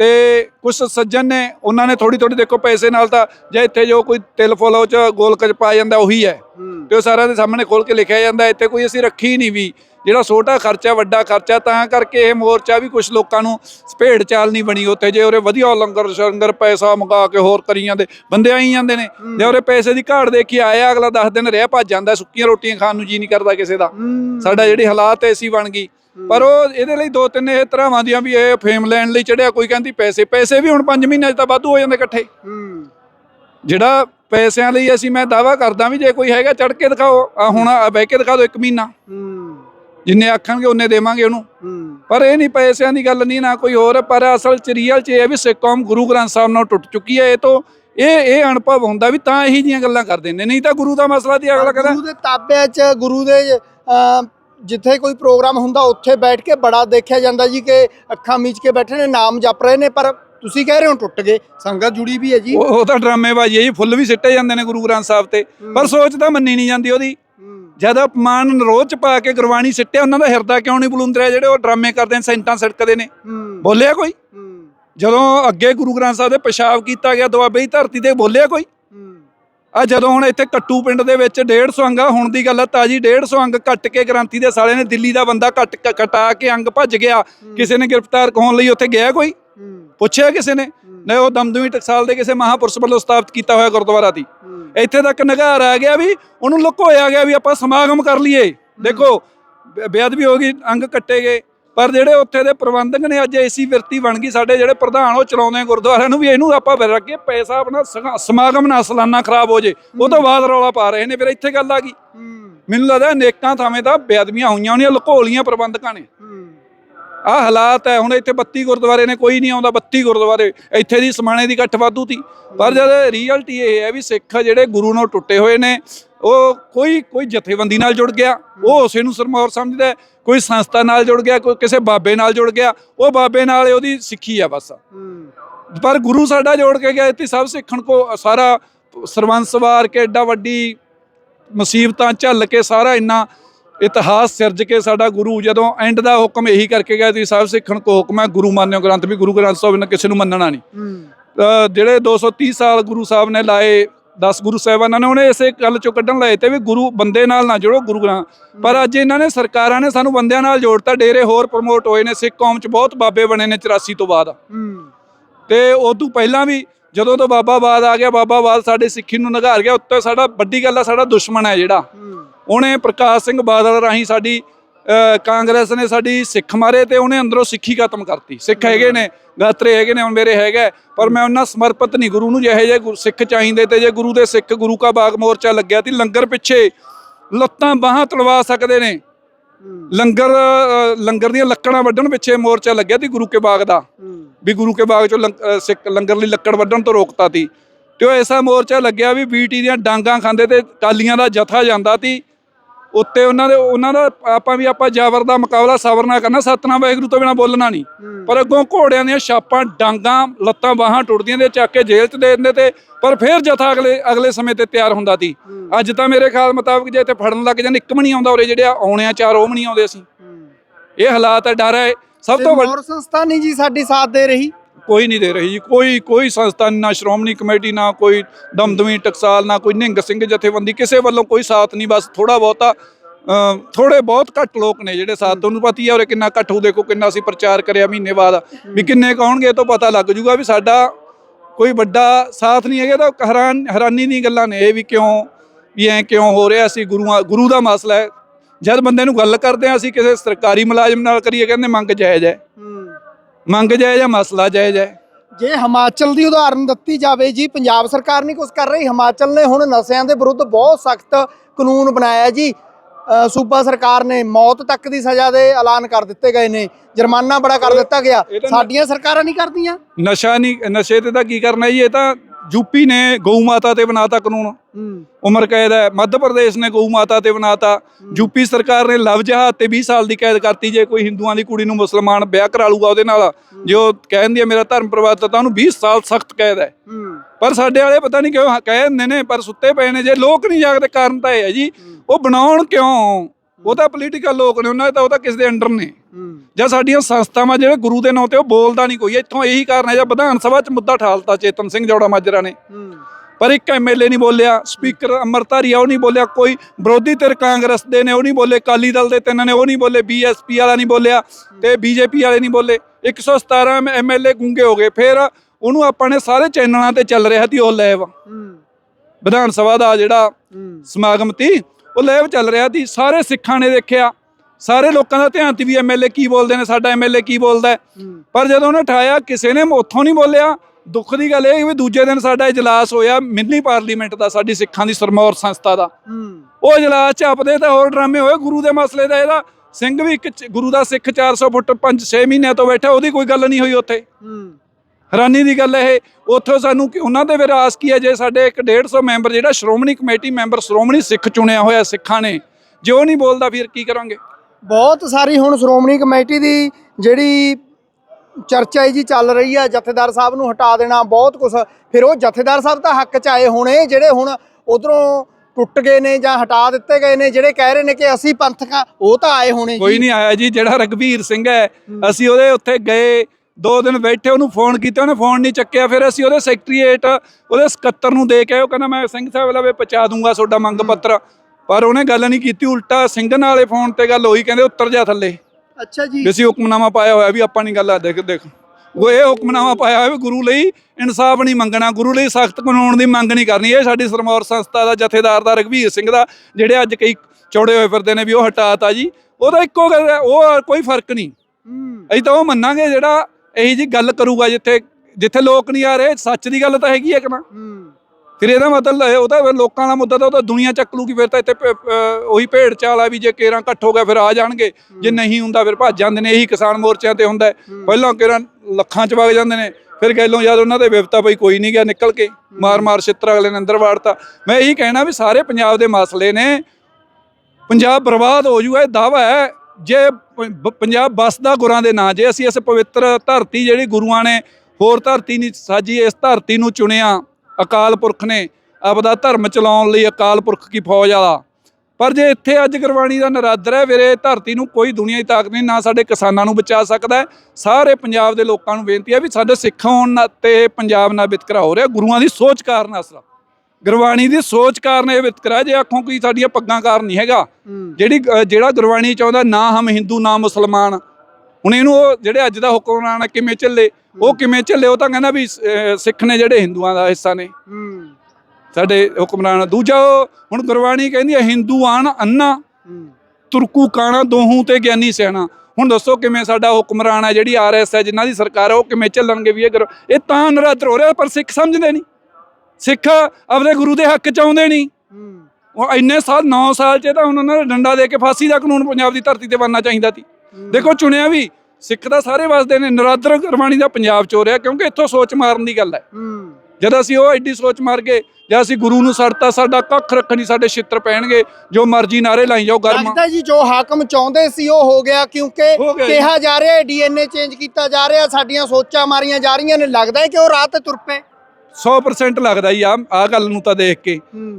ਤੇ ਕੁਝ ਸੱਜਣ ਨੇ ਉਹਨਾਂ ਨੇ ਥੋੜੀ ਥੋੜੀ ਦੇਖੋ ਪੈਸੇ ਨਾਲ ਤਾਂ ਜੇ ਇੱਥੇ ਜੋ ਕੋਈ ਤਿਲ ਫੁੱਲ ਚ ਗੋਲਕ ਚ ਪਾ ਜਾਂਦਾ ਉਹੀ ਹੈ। ਤੇ ਉਹ ਸਾਰਿਆਂ ਦੇ ਸਾਹਮਣੇ ਖੋਲ ਕੇ ਲਿਖਿਆ ਜਾਂਦਾ ਇੱਥੇ ਕੋਈ ਅਸੀਂ ਰੱਖੀ ਨਹੀਂ ਵੀ। ਜਿਹੜਾ ਛੋਟਾ ਖਰਚਾ ਵੱਡਾ ਖਰਚਾ ਤਾਂ ਕਰਕੇ ਇਹ ਮੋਰਚਾ ਵੀ ਕੁਝ ਲੋਕਾਂ ਨੂੰ ਭੇਡ ਚਾਲ ਨਹੀਂ ਬਣੀ ਉੱਥੇ। ਜੇ ਉਰੇ ਵਧੀਆ ਲੰਗਰ ਸ਼ੰਗਰ ਪੈਸਾ ਮੁਕਾ ਕੇ ਹੋਰ ਕਰੀ ਜਾਂਦੇ ਬੰਦੇ ਆਈ ਜਾਂਦੇ ਨੇ। ਜੇ ਉਰੇ ਪੈਸੇ ਦੀ ਘਾੜ ਦੇਖੀ ਆਇਆ ਅਗਲਾ 10 ਦਿਨ ਰਹਿ ਭੱਜ ਜਾਂਦਾ ਸੁੱਕੀਆਂ ਰੋਟੀਆਂ ਖਾਣ ਨੂੰ ਜੀ ਨਹੀਂ ਕਰਦਾ ਕਿਸੇ ਦਾ। ਸਾਡਾ ਜਿਹੜੀ ਹਾਲਾਤ ਐਸੀ ਬਣ ਗਈ। ਪਰ ਉਹ ਇਹਦੇ ਲਈ ਦੋ ਤਿੰਨ ਇਹ ਤਰ੍ਹਾਂ ਦੀਆਂ ਵੀ ਇਹ ਫੇਮ ਲੈਣ ਲਈ ਚੜਿਆ ਕੋਈ ਕਹਿੰਦੀ ਪੈਸੇ ਪੈਸੇ ਵੀ ਹੁਣ 5 ਮਹੀਨਿਆਂ 'ਚ ਤਾਂ ਵਾਧੂ ਹੋ ਜਾਂਦੇ ਇਕੱਠੇ। ਹੂੰ। ਜਿਹੜਾ ਪੈਸਿਆਂ ਲਈ ਅਸੀਂ ਮੈਂ ਦਾਵਾ ਕਰਦਾ ਵੀ ਜੇ ਕੋਈ ਹੈਗਾ ਚੜ ਕੇ ਦਿਖਾਓ। ਆ ਹੁਣ ਬਹਿ ਕੇ ਦਿਖਾ ਦਿਓ ਇੱਕ ਮਹੀਨਾ। ਹੂੰ। ਜਿੰਨੇ ਆਖਣਗੇ ਉਹਨੇ ਦੇਵਾਂਗੇ ਉਹਨੂੰ। ਪਰ ਇਹ ਨਹੀਂ ਪੈਸਿਆਂ ਦੀ ਗੱਲ ਨਹੀਂ ਨਾ ਕੋਈ ਹੋਰ ਪਰ ਅਸਲ ਚ ਰੀਅਲ ਚ ਇਹ ਵੀ ਸਿੱਖ ਕੌਮ ਗੁਰੂ ਗ੍ਰੰਥ ਸਾਹਿਬ ਨਾਲ ਟੁੱਟ ਚੁੱਕੀ ਹੈ। ਇਹ ਤੋਂ ਇਹ ਇਹ ਅਨੁਭਵ ਹੁੰਦਾ ਵੀ ਤਾਂ ਇਹੀ ਜੀਆਂ ਗੱਲਾਂ ਕਰਦੇ ਨੇ। ਨਹੀਂ ਤਾਂ ਗੁਰੂ ਦਾ ਮਸਲਾ ਦੀ ਅਗਲਾ ਕਹਿੰਦਾ ਗੁਰੂ ਦੇ ਤਾਬੇ 'ਚ ਗੁਰੂ ਦੇ ਜਿੱਥੇ ਕੋਈ ਪ੍ਰੋਗਰਾਮ ਹੁੰਦਾ ਉੱਥੇ ਬੈਠ ਕੇ ਬੜਾ ਦੇਖਿਆ ਜਾਂਦਾ ਜੀ ਕਿ ਅੱਖਾਂ ਮੀਚ ਕੇ ਬੈਠੇ ਨੇ ਨਾਮ ਜਪ ਰਹੇ ਨੇ ਪਰ ਤੁਸੀਂ ਕਹਿ ਰਹੇ ਹੋ ਟੁੱਟ ਗਏ ਸੰਗਤ ਜੁੜੀ ਵੀ ਹੈ ਜੀ। ਉਹ ਉਹ ਤਾਂ ਡਰਾਮੇਬਾਜ਼ੀ ਹੈ ਜੀ ਫੁੱਲ ਵੀ ਸਿੱਟੇ ਜਾਂਦੇ ਨੇ ਗੁਰੂ ਗ੍ਰੰਥ ਸਾਹਿਬ ਤੇ ਪਰ ਸੋਚ ਤਾਂ ਮੰਨੀ ਨਹੀਂ ਜਾਂਦੀ ਉਹਦੀ। ਜਦ ਅਪਮਾਨ ਨਰੋਧ ਚ ਪਾ ਕੇ ਗੁਰਬਾਣੀ ਸਿੱਟਿਆ ਉਹਨਾਂ ਦਾ ਹਿਰਦਾ ਕਿਉਂ ਨਹੀਂ ਬਲੁੰਦਰਿਆ ਜਿਹੜੇ ਉਹ ਡਰਾਮੇ ਕਰਦੇ ਨੇ ਸੈਂਟਾਂ ਸਿੜਕਦੇ ਨੇ। ਬੋਲਿਆ ਕੋਈ? ਜਦੋਂ ਅੱਗੇ ਗੁਰੂ ਗ੍ਰੰਥ ਸਾਹਿਬ ਦੇ ਪਿਸ਼ਾਬ ਕੀਤਾ ਗਿਆ ਦੁਆਬੇ ਦੀ ਧਰਤੀ ਤੇ ਬੋਲਿਆ ਕੋਈ? ਆ ਜਦੋਂ ਹੁਣ ਇੱਥੇ ਕੱਟੂ ਪਿੰਡ ਦੇ ਵਿੱਚ 150 ਅੰਗ ਹੁਣ ਦੀ ਗੱਲ ਆ ਤਾਜੀ 150 ਅੰਗ ਕੱਟ ਕੇ ਗ੍ਰਾਂਤੀ ਦੇ ਸਾਲੇ ਨੇ ਦਿੱਲੀ ਦਾ ਬੰਦਾ ਕੱਟ ਕਟਾ ਕੇ ਅੰਗ ਭੱਜ ਗਿਆ। ਕਿਸੇ ਨੇ ਗ੍ਰਿਫਤਾਰ ਕਰਾਉਣ ਲਈ ਉੱਥੇ ਗਿਆ ਕੋਈ? ਪੁੱਛਿਆ ਕਿਸੇ ਨੇ? ਨਹੀਂ ਉਹ ਦਮਦਮੀ ਟਕਸਾਲ ਦੇ ਕਿਸੇ ਮਹਾਪੁਰਸ਼ ਵੱਲੋਂ ਸਥਾਪਿਤ ਕੀਤਾ ਹੋਇਆ ਗੁਰਦੁਆਰਾ ਸੀ। ਇੱਥੇ ਤੱਕ ਨਿਗਾਰ ਆ ਗਿਆ ਵੀ ਉਹਨੂੰ ਲੁਕੋਇਆ ਗਿਆ ਵੀ ਆਪਾਂ ਸਮਾਗਮ ਕਰ ਲਈਏ। ਦੇਖੋ ਬੇਅਦਬੀ ਹੋ ਗਈ ਅੰਗ ਕੱਟੇ ਗਏ। ਪਰ ਜਿਹੜੇ ਉੱਥੇ ਦੇ ਪ੍ਰਬੰਧਕ ਨੇ, ਅੱਜ ਐਸੀ ਵਿਰਤੀ ਬਣ ਗਈ। ਸਾਡੇ ਜਿਹੜੇ ਪ੍ਰਧਾਨ, ਉਹ ਚਲਾਉਂਦੇ ਗੁਰਦੁਆਰਿਆਂ ਨੂੰ ਵੀ, ਇਹਨੂੰ ਆਪਾਂ ਫਿਰ ਅੱਗੇ ਪੈਸਾ ਆਪਣਾ ਸਮਾਗਮ ਨਾ ਸਲਾਨਾ ਖਰਾਬ ਹੋ ਜੇ। ਉਹ ਤੋਂ ਬਾਅਦ ਰੌਲਾ ਪਾ ਰਹੇ ਨੇ। ਫਿਰ ਇੱਥੇ ਗੱਲ ਆ ਗਈ। ਮੈਨੂੰ ਲੱਗਦਾ ਨੇਕਾਂ ਥਾਵੇਂ ਤਾਂ ਬੇਅਦਬੀਆਂ ਹੋਈਆਂ ਹੋਣੀਆਂ, ਲੁਕੋਲੀਆਂ ਪ੍ਰਬੰਧਕਾਂ ਨੇ। ਆਹ ਹਾਲਾਤ ਹੈ। ਹੁਣ ਇੱਥੇ 32 ਗੁਰਦੁਆਰੇ ਨੇ, ਕੋਈ ਨਹੀਂ ਆਉਂਦਾ 32 ਗੁਰਦੁਆਰੇ। ਇੱਥੇ ਦੀ ਸਮਾਣੇ ਦੀ ਘੱਟ ਵਾਧੂ ਤੀ। ਪਰ ਜਦ ਰੀਅਲਟੀ ਇਹ ਹੈ ਵੀ ਸਿੱਖ ਜਿਹੜੇ ਗੁਰੂ ਨਾਲ ਟੁੱਟੇ ਹੋਏ ਨੇ ਉਹ ਕੋਈ ਕੋਈ ਜਥੇਬੰਦੀ ਨਾਲ ਜੁੜ ਗਿਆ। ਉਹ ਉਸੇ ਨੂੰ ਸਰਮੌਰ ਸਮਝਦਾ ਕੋਈ ਸੰਸਥਾ ਨਾਲ ਜੁੜ ਗਿਆ ਕੋਈ ਕਿਸੇ ਬਾਬੇ ਨਾਲ ਜੁੜ ਗਿਆ। ਉਹ ਬਾਬੇ ਨਾਲ ਉਹਦੀ ਸਿੱਖੀ ਆ ਬਸ। ਪਰ ਗੁਰੂ ਸਾਡਾ ਜੋੜ ਕੇ ਗਿਆ। ਇੱਥੇ ਸਭ ਸਿੱਖਣ ਕੋ ਸਾਰਾ ਸਰਵੰਸ ਵਾਰ ਕੇ ਏਡਾ ਵੱਡੀ ਮੁਸੀਬਤਾਂ ਝੱਲ ਕੇ ਸਾਰਾ ਇੰਨਾ ਇਤਿਹਾਸ ਸਿਰਜ ਕੇ ਸਾਡਾ ਗੁਰੂ ਜਦੋਂ ਐਂਡ ਦਾ ਹੁਕਮ ਇਹੀ ਕਰਕੇ ਗਿਆ ਤੁਸੀਂ ਸਭ ਸਿੱਖਣ ਕੋ ਹੁਕਮ ਹੈ ਗੁਰੂ ਮੰਨਿਓ ਗ੍ਰੰਥ ਵੀ ਗੁਰੂ ਗ੍ਰੰਥ ਸਾਹਿਬ ਨੇ ਕਿਸੇ ਨੂੰ ਮੰਨਣਾ ਨਹੀਂ। ਜਿਹੜੇ 230 ਸਾਲ ਗੁਰੂ ਸਾਹਿਬ ਨੇ ਲਾਏ 10 ਗੁਰੂ ਸਾਹਿਬਾਨਾਂ ਨੇ ਉਹਨੇ ਇਸੇ ਗੱਲ ਚੋਂ ਕੱਢਣ ਲਏ ਤੇ ਵੀ ਗੁਰੂ ਬੰਦੇ ਨਾਲ ਨਾ ਜੁੜੋ ਗੁਰੂ ਗ੍ਰੰਥ ਪਰ ਅੱਜ ਇਹਨਾਂ ਨੇ ਸਰਕਾਰਾਂ ਨੇ ਸਾਨੂੰ ਬੰਦਿਆਂ ਨਾਲ ਜੋੜਤਾ ਡੇਰੇ ਹੋਰ ਪ੍ਰਮੋਟ ਹੋਏ ਨੇ ਸਿੱਖ ਕੌਮ 'ਚ ਬਹੁਤ ਬਾਬੇ ਬਣੇ ਨੇ 84 ਤੋਂ ਬਾਅਦ। ਤੇ ਉਦੋਂ ਪਹਿਲਾਂ ਵੀ ਜਦੋਂ ਤੋਂ ਬਾਬਾ ਬਾਦ ਆ ਗਿਆ ਬਾਬਾ ਬਾਦ ਸਾਡੇ ਸਿੱਖੀ ਨੂੰ ਨਿਗਾਰ ਗਿਆ ਉੱਤੇ ਸਾਡਾ ਵੱਡੀ ਗੱਲ ਆ ਸਾਡਾ ਦੁਸ਼ਮਣ ਹੈ ਜਿਹੜਾ। ਉਹਨੇ ਪ੍ਰਕਾਸ਼ ਸਿੰਘ ਬਾਦਲ ਰਾਹੀਂ ਸਾਡੀ ਕਾਂਗਰਸ ਨੇ ਸਾਡੀ ਸਿੱਖ ਮਾਰੇ ਤੇ ਉਹਨੇ ਅੰਦਰੋਂ ਸਿੱਖੀ ਖਤਮ ਕਰਤੀ। ਸਿੱਖ ਹੈਗੇ ਨੇ, ਗਾਤਰੇ ਹੈਗੇ ਨੇ, ਹੁਣ ਮੇਰੇ ਹੈਗਾ, ਪਰ ਮੈਂ ਉਹਨਾਂ ਸਮਰਪਿਤ ਨਹੀਂ। ਗੁਰੂ ਨੂੰ ਜਿਹੇ ਜੇ ਗੁਰ- ਸਿੱਖ ਚਾਹੀਦੇ ਤੇ ਜੇ ਗੁਰੂ ਦੇ ਸਿੱਖ, ਗੁਰੂ ਕਾ ਬਾਗ ਮੋਰਚਾ ਲੱਗਿਆ ਤੀ, ਲੰਗਰ ਪਿੱਛੇ ਲੱਤਾਂ ਬਾਹਾਂ ਤੜਵਾ ਸਕਦੇ ਨੇ। ਲੰਗਰ ਲੰਗਰ ਦੀਆਂ ਲੱਕੜਾਂ ਵੱਢਣ ਪਿੱਛੇ ਮੋਰਚਾ ਲੱਗਿਆ ਤੀ ਗੁਰੂ ਕੇ ਬਾਗ ਦਾ। ਵੀ ਗੁਰੂ ਕੇ ਬਾਗ ਚੋਂ ਲੰਗ- ਸਿੱਖ, ਲੰਗਰ ਲਈ ਲੱਕੜ ਵੱਢਣ ਤੋਂ ਰੋਕਤਾ ਤੀ। ਤੇ ਉਹ ਐਸਾ ਮੋਰਚਾ ਲੱਗਿਆ ਵੀ ਬੀਟੀ ਦੀਆਂ ਡਾਂਗਾਂ ਖਾਂਦੇ ਤੇ ਕਾਲੀਆਂ ਦਾ ਜਥਾ ਜਾਂਦਾ ਤੀ। ਉੱਤੇ ਉਹਨਾਂ ਦੇ ਉਹਨਾਂ ਦਾ ਆਪਾਂ ਵੀ ਆਪਾਂ ਜਾਵਰ ਦਾ ਮੁਕਾਬਲਾ ਸਬਰ ਨਾਲ ਕਰਨਾ ਸਤਨਾਮ ਵਾਹਿਗੁਰੂ ਤੋਂ ਬਿਨਾ ਬੋਲਣਾ ਨਹੀਂ। ਪਰ ਅੱਗੋਂ ਘੋੜਿਆਂ ਦੀਆਂ ਛਾਪਾਂ ਡਾਂਗਾਂ ਲੱਤਾਂ ਬਾਹਾਂ ਟੁੱਟਦੀਆਂ ਦੇ ਚੱਕ ਕੇ ਜੇਲ੍ਹ 'ਚ ਦੇ ਦਿੰਦੇ ਤੇ ਪਰ ਫਿਰ ਜਥਾ ਅਗਲੇ ਅਗਲੇ ਸਮੇਂ ਤੇ ਤਿਆਰ ਹੁੰਦਾ ਸੀ। ਅੱਜ ਤਾਂ ਮੇਰੇ ਖਿਆਲ ਮੁਤਾਬਕ ਜੇ ਇੱਥੇ ਫੜਨ ਲੱਗ ਜਾਂਦੇ ਇੱਕ ਵੀ ਨਹੀਂ ਆਉਂਦਾ ਉਰੇ ਜਿਹੜੇ ਆਉਣੇ ਆ ਚਾਰ ਉਹ ਵੀ ਨਹੀਂ ਆਉਂਦੇ ਅਸੀਂ। ਇਹ ਹਾਲਾਤ ਹੈ ਡਰ ਹੈ। ਸਭ ਤੋਂ ਵੱਡਾ ਸੰਸਥਾ ਨਹੀਂ ਜੀ ਸਾਡੀ ਸਾਥ ਦੇ ਰਹੀ। ਕੋਈ ਨਹੀਂ ਦੇ ਰਹੀ ਜੀ। ਕੋਈ ਕੋਈ ਸੰਸਥਾ ਨਾ ਸ਼੍ਰੋਮਣੀ ਕਮੇਟੀ ਨਾ ਕੋਈ ਦਮਦਮੀ ਟਕਸਾਲ ਨਾ ਕੋਈ ਨਿੰਗ ਸਿੰਘ ਜਥੇਬੰਦੀ ਕਿਸੇ ਵੱਲੋਂ ਕੋਈ ਸਾਥ ਨਹੀਂ। ਬਸ ਥੋੜਾ ਬਹੁਤਾ ਅ, ਥੋੜੇ ਬਹੁਤ ਘੱਟ ਲੋਕ ਨੇ ਜਿਹੜੇ ਸਾਥ। ਤੁਹਾਨੂੰ ਪਤੀ ਹੈ ਉਰੇ ਕਿੰਨਾ ਇਕੱਠ ਹੋ। ਦੇਖੋ ਕਿੰਨਾ ਅਸੀਂ ਪ੍ਰਚਾਰ ਕਰਿਆ ਮਹੀਨੇ ਬਾਅਦ। ਵੀ ਕਿੰਨੇ ਕਹੋਣਗੇ ਇਹ ਤੋਂ ਪਤਾ ਲੱਗ ਜੂਗਾ ਵੀ ਸਾਡਾ ਕੋਈ ਵੱਡਾ ਸਾਥ ਨਹੀਂ ਹੈਗਾ। ਤਾਂ ਹੈਰਾਨ ਹੈਰਾਨੀ ਦੀਆਂ ਗੱਲਾਂ ਨੇ ਇਹ ਵੀ ਕਿਉਂ ਵੀ ਐ ਕਿਉਂ ਹੋ ਰਿਹਾ। ਸੀ ਗੁਰੂਆਂ ਗੁਰੂ ਦਾ ਮਸਲਾ ਹੈ। ਜਦ ਬੰਦੇ ਨੂੰ ਗੱਲ ਕਰਦੇ ਆ ਅਸੀਂ ਕਿਸੇ ਸਰਕਾਰੀ ਮੁਲਾਜ਼ਮ ਨਾਲ ਕਰੀਏ ਕਹਿੰਦੇ ਮੰਗ ਜਾਇਜ਼ ਹੈ। ਮੰਗ ਜਾਇਜ਼ ਹੈ ਮਸਲਾ ਜਾਇਜ਼ ਹੈ ਜੇ ਹਿਮਾਚਲ ਦੀ ਉਦਾਹਰਨ ਦਿੱਤੀ ਜਾਵੇ ਜੀ ਪੰਜਾਬ ਸਰਕਾਰ ਨਹੀਂ ਕੁਝ ਕਰ ਰਹੀ। ਹਿਮਾਚਲ ਨੇ ਹੁਣ ਨਸ਼ਿਆਂ ਦੇ ਵਿਰੁੱਧ ਬਹੁਤ ਸਖਤ ਕਾਨੂੰਨ ਬਣਾਇਆ ਜੀ। ਸੂਬਾ ਸਰਕਾਰ ਨੇ ਮੌਤ ਤੱਕ ਦੀ ਸਜ਼ਾ ਦੇ ਐਲਾਨ ਕਰ ਦਿੱਤੇ ਗਏ ਨੇ। ਜੁਰਮਾਨਾ ਬੜਾ ਕਰ ਦਿੱਤਾ ਗਿਆ। ਸਾਡੀਆਂ ਸਰਕਾਰਾਂ ਨਹੀਂ ਕਰਦੀਆਂ। ਨਸ਼ਾ ਨਹੀਂ ਨਸ਼ੇ ਤੇ ਤਾਂ ਕੀ ਕਰਨਾ ਜੀ? ਇਹ ਤਾਂ ਯੂਪੀ ਨੇ ਗਊ ਮਾਤਾ ਤੇ ਬਣਾਤਾ ਕਾਨੂੰਨ। ਉਮਰ ਕੈਦ ਹੈ ਮੱਧ ਪ੍ਰਦੇਸ਼ ਨੇ ਗਊ ਮਾਤਾ ਤੇ ਬਣਾਤਾ। ਯੂਪੀ ਸਰਕਾਰ ਨੇ ਲਵ ਜਹਾਦ ਤੇ 20 ਸਾਲ ਦੀ ਕੈਦ ਕਰਤੀ ਜੇ ਕੋਈ ਹਿੰਦੂਆਂ ਦੀ ਕੁੜੀ ਨੂੰ ਮੁਸਲਮਾਨ ਵਿਆਹ ਕਰਾ ਲੂਗਾ ਉਹਦੇ ਨਾਲ। ਜੇ ਉਹ ਕਹਿੰਦੀ ਹੈ ਮੇਰਾ ਧਰਮ ਪ੍ਰਵਾਦ ਤਾਂ ਉਹਨੂੰ 20 ਸਾਲ ਸਖਤ ਕੈਦ ਹੈ। ਪਰ ਸਾਡੇ ਵਾਲੇ ਪਤਾ ਨਹੀਂ ਕਿਉਂ ਕਹਿ ਦਿੰਦੇ ਨੇ ਪਰ ਸੁੱਤੇ ਪਏ ਨੇ ਜੇ ਲੋਕ ਨਹੀਂ ਜਾਗਦੇ ਕਾਰਨ ਤਾਂ ਇਹ ਹੈ ਜੀ ਉਹ ਬਣਾਉਣ ਕਿਉਂ? ਉਹ ਤਾਂ ਪੋਲੀਟੀਕਲ ਲੋਕ ਨੇ ਉਹਨਾਂ ਦੇ ਤਾਂ ਉਹ ਤਾਂ ਕਿਸ ਦੇ ਅੰਡਰ ਨੇ। ਜਾਂ ਸਾਡੀਆਂ ਸੰਸਥਾਵਾਂ ਜਿਹੜੇ ਗੁਰੂ ਦੇ ਨਾਂ ਤੇ ਉਹ ਬੋਲਦਾ ਨਹੀਂ ਕੋਈ ਇੱਥੋਂ ਇਹੀ ਕਾਰਨ ਹੈ ਜਾਂ ਵਿਧਾਨ ਸਭਾ 'ਚ ਮੁੱਦਾ ਠਾਲਤਾ ਚੇਤਨ ਸਿੰਘ ਜੋੜਾ ਮਾਜਰਾ ਨੇ। ਪਰ ਇੱਕ ਐਮਐਲਏ ਨਹੀਂ ਬੋਲਿਆ ਸਪੀਕਰ ਅਮਰਤਾਰੀਆ ਉਹ ਨਹੀਂ ਬੋਲਿਆ ਕੋਈ ਵਿਰੋਧੀ ਧਿਰ ਕਾਂਗਰਸ ਦੇ ਨੇ ਉਹ ਨਹੀਂ ਬੋਲੇ ਕਾਲੀ ਦਲ ਦੇ ਤਿੰਨ ਨੇ ਉਹ ਨਹੀਂ ਬੋਲੇ ਬੀਐਸਪੀ ਵਾਲਾ ਨਹੀਂ ਬੋਲਿਆ ਤੇ ਬੀਜੇਪੀ ਵਾਲੇ ਨਹੀਂ ਬੋਲੇ। 117 ਐਮਐਲਏ ਗੁੰਗੇ ਹੋ ਗਏ ਫਿਰ ਉਹਨੂੰ ਆਪਾਂ ਨੇ ਸਾਰੇ ਚੈਨਲਾਂ ਤੇ ਚੱਲ ਰਿਹਾ ਸੀ ਉਹ ਲਾਈਵ ਵਿਧਾਨ ਸਭਾ ਦਾ ਜਿਹੜਾ ਸਮਾਗਮ ਤੀ ਉਹ ਲਾਈਵ ਚੱਲ ਰਿਹਾ ਸੀ ਸਾਰੇ ਸਿੱਖਾਂ ਨੇ ਦੇਖਿਆ। ਸਾਰੇ ਲੋਕਾਂ ਦਾ ਧਿਆਨ ਤੀ ਵੀ ਐਮਐਲਏ ਕੀ ਬੋਲਦੇ ਨੇ ਸਾਡਾ ਐਮਐਲਏ ਕੀ ਬੋਲਦਾ। ਪਰ ਜਦੋਂ ਉਹਨੇ ਠਾਇਆ ਕਿਸੇ ਨੇ ਉੱਥੋਂ ਨਹੀਂ ਬੋਲਿਆ। ਦੁੱਖ ਦੀ ਗੱਲ ਇਹ ਵੀ ਦੂਜੇ ਦਿਨ ਸਾਡਾ ਇਜਲਾਸ ਹੋਇਆ ਮਿੰਨੀ ਪਾਰਲੀਮੈਂਟ ਦਾ ਸਾਡੀ ਸਿੱਖਾਂ ਦੀ ਸਰਮੌਰ ਸੰਸਥਾ ਦਾ। ਉਹ ਇਜਲਾਸ ਚ ਆਪਦੇ ਤਾਂ ਹੋਰ ਡਰਾਮੇ ਹੋਏ ਗੁਰੂ ਦੇ ਮਸਲੇ ਦਾ ਇਹਦਾ। ਸਿੰਘ ਵੀ ਇੱਕ ਗੁਰੂ ਦਾ ਸਿੱਖ 400 ਫੁੱਟ 5-6 ਮਹੀਨਿਆਂ ਤੋਂ ਬੈਠਾ ਉਹਦੀ ਕੋਈ ਗੱਲ ਨਹੀਂ ਹੋਈ ਉੱਥੇ। ਹੈਰਾਨੀ ਦੀ ਗੱਲ ਇਹ ਉੱਥੋਂ ਸਾਨੂੰ ਕਿ- ਉਹਨਾਂ ਦੇ ਫਿਰ ਆਸ ਕੀ ਹੈ ਜੇ ਸਾਡੇ ਇੱਕ 150 ਮੈਂਬਰ ਜਿਹੜਾ ਸ਼੍ਰੋਮਣੀ ਕਮੇਟੀ ਮੈਂਬਰ ਸ਼੍ਰੋਮਣੀ ਸਿੱਖ ਚੁਣਿਆ ਹੋਇਆ ਸਿੱਖਾਂ ਨੇ ਜੇ ਉਹ ਨਹੀਂ ਬੋਲਦਾ ਫਿਰ ਕੀ ਕਰਾਂਗੇ? ਬਹੁਤ ਸਾਰੀ ਹੁਣ ਸ਼੍ਰੋਮਣੀ ਕਮੇਟੀ ਦੀ ਜਿਹੜੀ ਚਰਚਾ ਜੀ ਚੱਲ ਰਹੀ ਹੈ ਜਥੇਦਾਰ ਸਾਹਿਬ ਨੂੰ ਹਟਾ ਦੇਣਾ ਬਹੁਤ ਕੁਝ ਫਿਰ ਉਹ ਜਥੇਦਾਰ ਸਾਹਿਬ ਤਾਂ ਹੱਕ ਚ ਆਏ ਹੋਣੇ ਜਿਹੜੇ ਹੁਣ ਉਧਰੋਂ ਟੁੱਟ ਗਏ ਨੇ ਜਾਂ ਹਟਾ ਦਿੱਤੇ ਗਏ ਨੇ ਜਿਹੜੇ ਕਹਿ ਰਹੇ ਨੇ ਕਿ ਅਸੀਂ ਪੰਥਕਾਂ ਉਹ ਤਾਂ ਆਏ ਹੋਣੇ ਕੋਈ ਨਹੀਂ ਆਇਆ ਜੀ ਜਿਹੜਾ ਰਗਵੀਰ ਸਿੰਘ ਹੈ ਅਸੀਂ ਉਹਦੇ ਉੱਥੇ ਗਏ ਦੋ ਦਿਨ ਬੈਠੇ ਉਹਨੂੰ ਫੋਨ ਕੀਤਾ ਉਹਨੇ ਫੋਨ ਨਹੀਂ ਚੱਕਿਆ। ਫਿਰ ਅਸੀਂ ਉਹਦੇ ਸੈਕਟਰੀਏਟ ਉਹਦੇ ਸਕੱਤਰ ਨੂੰ ਦੇ ਕੇ ਉਹ ਕਹਿੰਦਾ ਮੈਂ ਸਿੰਘ ਸਾਹਿਬ ਲਵੇ ਪਹੁੰਚਾ ਦੂੰਗਾ ਤੁਹਾਡਾ ਮੰਗ ਪੱਤਰ। ਪਰ ਉਹਨੇ ਗੱਲ ਨਹੀਂ ਕੀਤੀ ਉਲਟਾ ਸਿੰਘ ਨਾਲੇ ਫੋਨ ਤੇ ਗੱਲ ਹੋਈ ਕਹਿੰਦੇ ਉੱਤਰ ਜਾ ਥੱਲੇ। ਅੱਛਾ ਜੀ। ਵੀ ਅਸੀਂ ਹੁਕਮਨਾਮਾ ਪਾਇਆ ਹੋਇਆ ਵੀ ਆਪਾਂ ਨਹੀਂ ਗੱਲ ਆ ਦੇਖ ਦੇਖ। ਉਹ ਇਹ ਹੁਕਮਨਾਮਾ ਪਾਇਆ ਹੋਇਆ ਵੀ ਗੁਰੂ ਲਈ ਇਨਸਾਫ ਨਹੀਂ ਮੰਗਣਾ ਗੁਰੂ ਲਈ ਸਖਤ ਕਾਨੂੰਨ ਦੀ ਮੰਗ ਨਹੀਂ ਕਰਨੀ। ਇਹ ਸਾਡੀ ਸਰਮੌਰ ਸੰਸਥਾ ਦਾ ਜਥੇਦਾਰ ਦਾ ਰਗਵੀਰ ਸਿੰਘ ਦਾ ਜਿਹੜੇ ਅੱਜ ਕਈ ਚੌੜੇ ਹੋਏ ਫਿਰਦੇ ਨੇ ਵੀ ਉਹ ਹਟਾਤਾ ਜੀ। ਉਹਦਾ ਇੱਕੋ ਗੱਲ ਹੈ ਉਹ ਕੋਈ ਫ਼ਰਕ ਨਹੀਂ। ਅਸੀਂ ਤਾਂ ਉਹ ਮੰਨਾਂਗੇ ਜਿਹੜਾ ਇਹੀ ਜੀ ਗੱਲ ਕਰੂਗਾ ਜਿੱਥੇ ਜਿੱਥੇ ਲੋਕ ਨਹੀਂ ਆ ਰਹੇ ਸੱਚ ਦੀ ਗੱਲ ਤਾਂ ਹੈਗੀ ਹੈ ਕਿ ਨਾ। ਫਿਰ ਇਹਦਾ ਮਤਲਬ ਇਹ ਉਹਦਾ ਫਿਰ ਲੋਕਾਂ ਦਾ ਮੁੱਦਾ ਤਾਂ ਉਹਦਾ ਦੁਨੀਆ ਚੱਕ ਲੂਗੀ ਫਿਰ ਤਾਂ ਇੱਥੇ ਪ- ਉਹੀ ਭੇਡ ਚਾਲ ਆ ਵੀ ਜੇ ਕੇਰਾਂ ਇਕੱਠ ਹੋ ਗਿਆ ਫਿਰ ਆ ਜਾਣਗੇ। ਜੇ ਨਹੀਂ ਹੁੰਦਾ ਫਿਰ ਭੱਜ ਜਾਂਦੇ ਨੇ ਇਹੀ ਕਿਸਾਨ ਮੋਰਚਿਆਂ ਤੇ ਹੁੰਦਾ ਹੈ। ਪਹਿਲਾਂ ਕੇਰਾਂ ਲੱਖਾਂ ਚ ਵਗ ਜਾਂਦੇ ਨੇ ਫਿਰ ਗੈਲੋਂ ਜਦ ਉਹਨਾਂ ਦੇ ਵਿਪਤਾ ਪਈ ਕੋਈ ਨਹੀਂ ਗਿਆ ਨਿਕਲ ਕੇ ਮਾਰ ਮਾਰ ਛਿੱਤਰ ਅਗਲੇ ਨੇ ਅੰਦਰ ਵਾੜਤਾ। ਮੈਂ ਇਹੀ ਕਹਿਣਾ ਵੀ ਸਾਰੇ ਪੰਜਾਬ ਦੇ ਮਸਲੇ ਨੇ ਪੰਜਾਬ ਬਰਬਾਦ ਹੋ ਜੂਗਾ ਇਹ ਦਾਵਾ ਹੈ। ਜੇ ਪ- ਬ- ਪੰਜਾਬ ਬਸਦਾ ਗੁਰਾਂ ਦੇ ਨਾਂ ਜੇ ਅਸੀਂ ਇਸ ਪਵਿੱਤਰ ਧਰਤੀ ਜਿਹੜੀ ਗੁਰੂਆਂ ਨੇ ਹੋਰ ਧਰਤੀ ਨਹੀਂ ਸਾਜੀ ਇਸ ਧਰਤੀ ਨੂੰ ਚੁਣਿਆ ਅਕਾਲ ਪੁਰਖ ਨੇ ਆਪਦਾ ਧਰਮ ਚਲਾਉਣ ਲਈ ਅਕਾਲ ਪੁਰਖ ਕੀ ਫੌਜ ਵਾਲਾ। ਪਰ ਜੇ ਇੱਥੇ ਅੱਜ ਗੁਰਬਾਣੀ ਦਾ ਨਰਾਦਰ ਹੈ ਇਹ ਧਰਤੀ ਨੂੰ ਕੋਈ ਦੁਨੀਆ ਦੀ ਤਾਕਤ ਨਹੀਂ ਨਾ ਸਾਡੇ ਕਿਸਾਨਾਂ ਨੂੰ ਬਚਾ ਸਕਦਾ। ਸਾਰੇ ਪੰਜਾਬ ਦੇ ਲੋਕਾਂ ਨੂੰ ਬੇਨਤੀ ਹੈ ਵੀ ਸਾਡੇ ਸਿੱਖ ਹੋਣ ਤੇ ਪੰਜਾਬ ਨਾਲ ਵਿਤਕਰਾ ਹੋ ਰਿਹਾ ਗੁਰੂਆਂ ਦੀ ਸੋਚ ਕਾਰਨ ਅਸਰਾ ਗੁਰਬਾਣੀ ਦੀ ਸੋਚ ਕਾਰਨ ਇਹ ਵਿਤਕਰਾ ਜੇ ਆਖੋਂ ਕੋਈ ਸਾਡੀਆਂ ਪੱਗਾਂ ਕਾਰਨ ਨਹੀਂ ਹੈਗਾ। ਜਿਹੜੀ ਜਿਹੜਾ ਗੁਰਬਾਣੀ ਚਾਹੁੰਦਾ ਨਾ ਹਮ ਹਿੰਦੂ ਨਾ ਮੁਸਲਮਾਨ ਹੁਣ ਇਹਨੂੰ ਉਹ ਜਿਹੜੇ ਅੱਜ ਦਾ ਹੁਕਮਰਾਨ ਹੈ ਕਿਵੇਂ ਚੱਲੇ? ਉਹ ਕਿਵੇਂ ਚੱਲੇ? ਉਹ ਤਾਂ ਕਹਿੰਦਾ ਵੀ ਸਿੱਖ ਨੇ ਜਿਹੜੇ ਹਿੰਦੂਆਂ ਦਾ ਹਿੱਸਾ ਨੇ। ਸਾਡੇ ਹੁਕਮਰਾਨ ਦੂਜਾ ਹੁਣ ਗੁਰਬਾਣੀ ਕਹਿੰਦੀ ਹੈ ਹਿੰਦੂ ਆਣ ਅੰਨਾ ਤੁਰਕੂ ਕਾਣਾ ਦੋਹੂ ਤੇ ਗਿਆਨੀ ਸਿਆਣਾ ਹੁਣ ਦੱਸੋ ਕਿਵੇਂ ਸਾਡਾ ਹੁਕਮਰਾਨ ਹੈ ਜਿਹੜੀ ਆਰਐਸ ਹੈ ਜਿਨ੍ਹਾਂ ਦੀ ਸਰਕਾਰ ਹੈ ਉਹ ਕਿਵੇਂ ਚੱਲਣਗੇ ਵੀ ਇਹ ਗੁਰ- ਇਹ ਤਾਂ ਨਰਾਦਰ ਹੋ ਰਿਹਾ ਪਰ ਸਿੱਖ ਸਮਝਦੇ ਨਹੀਂ। ਸਿੱਖ ਆਪਣੇ ਗੁਰੂ ਦੇ ਹੱਕ ਚ ਆਉਂਦੇ ਨਹੀਂ। ਉਹ ਇੰਨੇ ਸਾਲ 9 ਸਾਲ ਚ ਤਾਂ ਉਹਨਾਂ ਨੇ ਡੰਡਾ ਦੇ ਕੇ ਫਾਂਸੀ ਦਾ ਕਾਨੂੰਨ ਪੰਜਾਬ ਦੀ ਧਰਤੀ ਤੇ ਬਣਨਾ ਚਾਹੀਦਾ ਸੀ। ਦੇਖੋ ਚੁਣਿਆ ਵੀ ਸਿੱਖ ਤਾਂ ਸਾਰੇ ਵਸਦੇ ਨੇ ਨਰਾਦਰ ਗੁਰਬਾਣੀ ਦਾ ਪੰਜਾਬ ਚ ਹੋ ਰਿਹਾ ਕਿਉਂਕਿ ਇੱਥੋਂ ਸੋਚ ਮਾਰਨ ਦੀ ਗੱਲ ਹੈ। ਜਦ ਅਸੀਂ ਉਹ ਐਡੀ ਸੋਚ ਮਾਰ ਗਏ ਜੇ ਅਸੀਂ ਗੁਰੂ ਨੂੰ ਸੜਤਾ ਸਾਡਾ ਕੱਖ ਰੱਖਣੀ ਸਾਡੇ ਛਿੱਤਰ ਪੈਣਗੇ ਜੋ ਮਰਜ਼ੀ ਨਾਰੇ ਲਾਈ ਜਾਓ ਗਰਮ ਲੱਗਦਾ ਜੀ ਜੋ ਹਾਕਮ ਚਾਹੁੰਦੇ ਸੀ ਉਹ ਹੋ ਗਿਆ ਕਿਉਂਕਿ। ਕਿਹਾ ਜਾ ਰਿਹਾ ਹੈ ਡੀਐਨਏ ਚੇਂਜ ਕੀਤਾ ਜਾ ਰਿਹਾ ਸਾਡੀਆਂ ਸੋਚਾਂ ਮਾਰੀਆਂ ਜਾ ਰਹੀਆਂ ਨੇ ਲੱਗਦਾ ਹੈ ਕਿ ਉਹ ਰਾਹ ਤੇ ਤੁਰ ਪਏ। 100% ਲੱਗਦਾ ਜੀ ਆ। ਆ ਗੱਲ ਨੂੰ ਤਾਂ ਦੇਖ ਕੇ।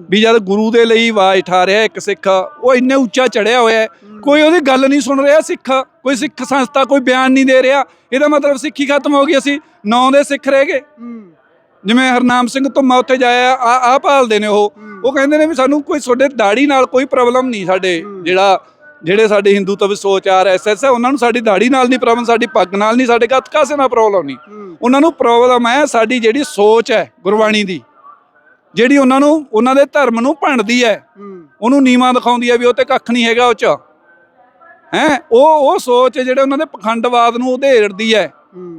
ਵੀ ਜਦ ਗੁਰੂ ਦੇ ਲਈ ਆਵਾਜ਼ ਠਾ ਰਿਹਾ ਇੱਕ ਸਿੱਖ ਉਹ ਇੰਨੇ ਉੱਚਾ ਚੜਿਆ ਹੋਇਆ ਕੋਈ ਉਹਦੀ ਗੱਲ ਨਹੀਂ ਸੁਣ ਰਿਹਾ ਸਿੱਖ। ਕੋਈ ਸਿੱਖ ਸੰਸਥਾ ਕੋਈ ਬਿਆਨ ਨਹੀਂ ਦੇ ਰਿਹਾ। ਇਹਦਾ ਮਤਲਬ ਸਿੱਖੀ ਖਤਮ ਹੋ ਗਈ। ਅਸੀਂ ਨੌ ਦੇ ਸਿੱਖ ਰਹਿ ਗਏ। ਜਿਵੇਂ ਹਰਨਾਮ ਸਿੰਘ ਧੁੰਮਾ ਉੱਥੇ ਜਾਇਆ ਆ ਆ ਭਾਲਦੇ ਨੇ ਉਹ। ਉਹ ਕਹਿੰਦੇ ਨੇ ਵੀ ਸਾਨੂੰ ਕੋਈ ਤੁਹਾਡੇ ਦਾੜੀ ਨਾਲ ਕੋਈ ਪ੍ਰੋਬਲਮ ਨਹੀਂ ਸਾਡੇ ਜਿਹੜਾ ਜਿਹੜੇ ਸਾਡੇ ਹਿੰਦੂ ਤੋਂ ਵੀ ਸੋਚ ਆ ਰਿਹਾ ਐਸਐਸ ਹੈ ਉਹਨਾਂ ਨੂੰ ਸਾਡੀ ਦਾੜੀ ਨਾਲ ਨਹੀਂ ਪ੍ਰੋਬਲਮ ਸਾਡੀ ਪੱਗ ਨਾਲ ਨਹੀਂ ਸਾਡੇ ਗੱਤ ਕਾਸੇ ਨਾਲ ਪ੍ਰੋਬਲਮ ਨਹੀਂ। ਉਹਨਾਂ ਨੂੰ ਪ੍ਰੋਬਲਮ ਹੈ ਸਾਡੀ ਜਿਹੜੀ ਸੋਚ ਹੈ ਗੁਰਬਾਣੀ ਦੀ ਜਿਹੜੀ ਉਹਨਾਂ ਨੂੰ ਉਹਨਾਂ ਦੇ ਧਰਮ ਨੂੰ ਭੰਡਦੀ ਹੈ। ਉਹਨੂੰ ਨੀਵਾਂ ਦਿਖਾਉਂਦੀ ਹੈ ਵੀ ਉਹ ਤੇ ਕੱਖ ਨਹੀਂ ਹੈਗਾ ਉਹ ਚ। ਹੈ? ਉਹ ਉਹ ਸੋਚ ਜਿਹੜੇ ਉਹਨਾਂ ਦੇ ਪਖੰਡਵਾਦ ਨੂੰ ਉਧੇੜਦੀ ਹੂੰ।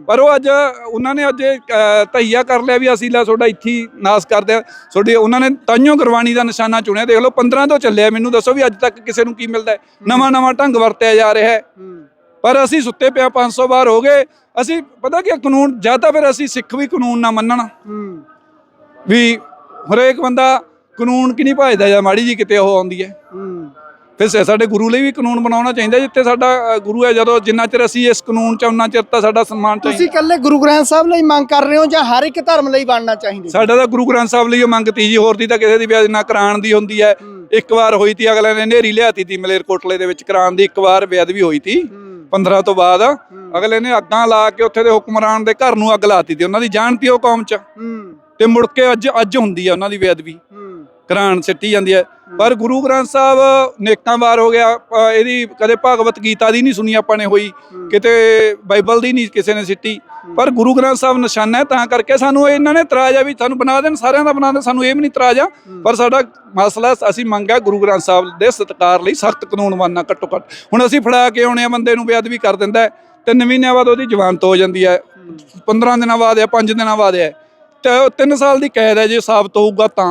ਪਰ ਉਹ ਅੱਜ ਉਹਨਾਂ ਨੇ ਅੱਜ ਧਈਆ ਕਰ ਲਿਆ ਵੀ ਅਸੀਂ ਲੈ ਤੁਹਾਡਾ ਇੱਥੇ ਨਾਸ ਕਰਦੇ ਆ। ਤੁਹਾਡੀ ਉਹਨਾਂ ਨੇ ਤਾਈਓ ਗੁਰਬਾਣੀ ਦਾ ਨਿਸ਼ਾਨਾ ਚੁਣਿਆ। ਦੇਖ ਲਓ 15 ਤੋਂ ਚੱਲਿਆ। ਮੈਨੂੰ ਦੱਸੋ ਵੀ ਅੱਜ ਤੱਕ ਕਿਸੇ ਨੂੰ ਕੀ ਮਿਲਦਾ ਨਵਾਂ ਨਵਾਂ ਢੰਗ ਵਰਤਿਆ ਜਾ ਰਿਹਾ ਹੈ। ਪਰ ਅਸੀਂ ਸੁੱਤੇ ਪਿਆ 500 ਵਾਰ ਹੋ ਗਏ। ਅਸੀਂ ਪਤਾ ਕੀ ਕਾਨੂੰਨ ਜਾਂ ਤਾਂ ਫਿਰ ਅਸੀਂ ਸਿੱਖ ਵੀ ਕਾਨੂੰਨ ਨਾ ਮੰਨਣ। ਵੀ ਹਰੇਕ ਬੰਦਾ ਕਾਨੂੰਨ ਕਿ ਨਹੀਂ ਭਜਦਾ ਜਾਂ ਮਾੜੀ ਜੀ ਕਿਤੇ ਉਹ ਆਉਂਦੀ ਹੈ। ਸ- ਸਾਡੇ ਗੁਰੂ ਲਈ ਵੀ ਕਾਨੂੰਨ ਬਣਾਉਣਾ ਚਾਹੀਦਾ ਜਿੱਥੇ ਸਾਡਾ ਗੁਰੂ ਹੈ ਜਦੋਂ ਜਿੰਨਾ ਚਿਰ ਅਸੀਂ ਇਸ ਕਾਨੂੰਨ ਚ ਉਹਨਾਂ ਚਿਰ ਤਾਂ ਸਾਡਾ ਸਨਮਾਨ ਚਾਹੀਦਾ। ਤੁਸੀਂ ਇਕੱਲੇ ਗੁਰੂ ਗ੍ਰੰਥ ਸਾਹਿਬ ਲਈ ਮੰਗ ਕਰ ਰਹੇ ਹੋ ਜਾਂ ਹਰ ਇੱਕ ਧਰਮ ਲਈ ਬਣਨਾ ਚਾਹੀਦੇ? ਸਾਡਾ ਤਾਂ ਗੁਰੂ ਗ੍ਰੰਥ ਸਾਹਿਬ ਲਈ ਉਹ ਮੰਗਤੀ ਜੀ ਹੋਰ ਦੀ ਤਾਂ ਕਿਸੇ ਦੀ ਵੀ ਨਾ ਕਰਾਣ ਦੀ ਹੁੰਦੀ ਹੈ। ਇੱਕ ਵਾਰ ਹੋਈ ਤੀ ਅਗਲੇ ਨੇ ਨੇਰੀ ਲਿਆਤੀ ਤੀ ਮਲੇਰਕੋਟਲੇ ਦੇ ਵਿੱਚ ਕਰਾਣ ਦੀ ਇੱਕ ਵਾਰ ਬੇਅਦਬੀ ਹੋਈ ਤੀ 15 ਤੋਂ ਬਾਅਦ। ਅਗਲੇ ਨੇ ਅੱਗਾਂ ਲਾ ਕੇ ਉੱਥੇ ਦੇ ਹੁਕਮਰਾਨ ਦੇ ਘਰ ਨੂੰ ਅੱਗ ਲਾਤੀ ਤੀ ਉਹਨਾਂ ਦੀ ਜਾਣਤੀ ਉਹ ਕੌਮ ਚ। ਤੇ ਮੁੜ ਕੇ ਅੱਜ ਅੱਜ ਹੁੰਦੀ ਹੈ ਉਹਨਾਂ ਦੀ ਬੇਅਦਬੀ। ਹੂੰ। ਕਰਾਨ ਸਿੱਟੀ ਜਾਂਦੀ ਹੈ। ਪਰ ਗੁਰੂ ਗ੍ਰੰਥ ਸਾਹਿਬ ਨੇਕਾਂ ਵਾਰ ਹੋ ਗਿਆ ਇਹਦੀ ਕਦੇ ਭਗਵਤ ਗੀਤਾ ਦੀ ਨਹੀਂ ਸੁਣੀ ਆਪਾਂ ਨੇ ਹੋਈ ਕਿਤੇ ਬਾਈਬਲ ਦੀ ਨਹੀਂ ਕਿਸੇ ਨੇ ਸਿੱਟੀ। ਪਰ ਗੁਰੂ ਗ੍ਰੰਥ ਸਾਹਿਬ ਨਿਸ਼ਾਨਾ ਹੈ ਤਾਂ ਕਰਕੇ ਸਾਨੂੰ ਇਹਨਾਂ ਨੇ ਇਤਰਾਜ਼ ਆ ਵੀ ਸਾਨੂੰ ਬਣਾ ਦੇਣ ਸਾਰਿਆਂ ਦਾ ਬਣਾ ਦੇਣ ਸਾਨੂੰ ਇਹ ਵੀ ਨਹੀਂ ਇਤਰਾਜ਼ ਆ ਪਰ ਸਾਡਾ ਮਸਲਾ ਅਸੀਂ ਮੰਗਿਆ ਗੁਰੂ ਗ੍ਰੰਥ ਸਾਹਿਬ ਦੇ ਸਤਿਕਾਰ ਲਈ ਸਖਤ ਕਾਨੂੰਨ ਬਣਨਾ ਘੱਟੋ ਘੱਟ। ਹੁਣ ਅਸੀਂ ਫੜਾ ਕੇ ਆਉਣੇ ਆ ਬੰਦੇ ਨੂੰ ਬੇਅਦਬੀ ਕਰ ਦਿੰਦਾ ਹੈ, ਤਿੰਨ ਮਹੀਨਿਆਂ ਬਾਅਦ ਉਹਦੀ ਜ਼ਮਾਨਤ ਹੋ ਜਾਂਦੀ ਹੈ 15 ਦਿਨਾਂ ਬਾਅਦ ਆ 5 ਦਿਨਾਂ ਬਾਅਦ ਆ ਤੇ 3 ਸਾਲ ਦੀ ਕੈਦ ਹੈ ਜੇ ਸਾਬਤ ਹੋਊਗਾ ਤਾਂ।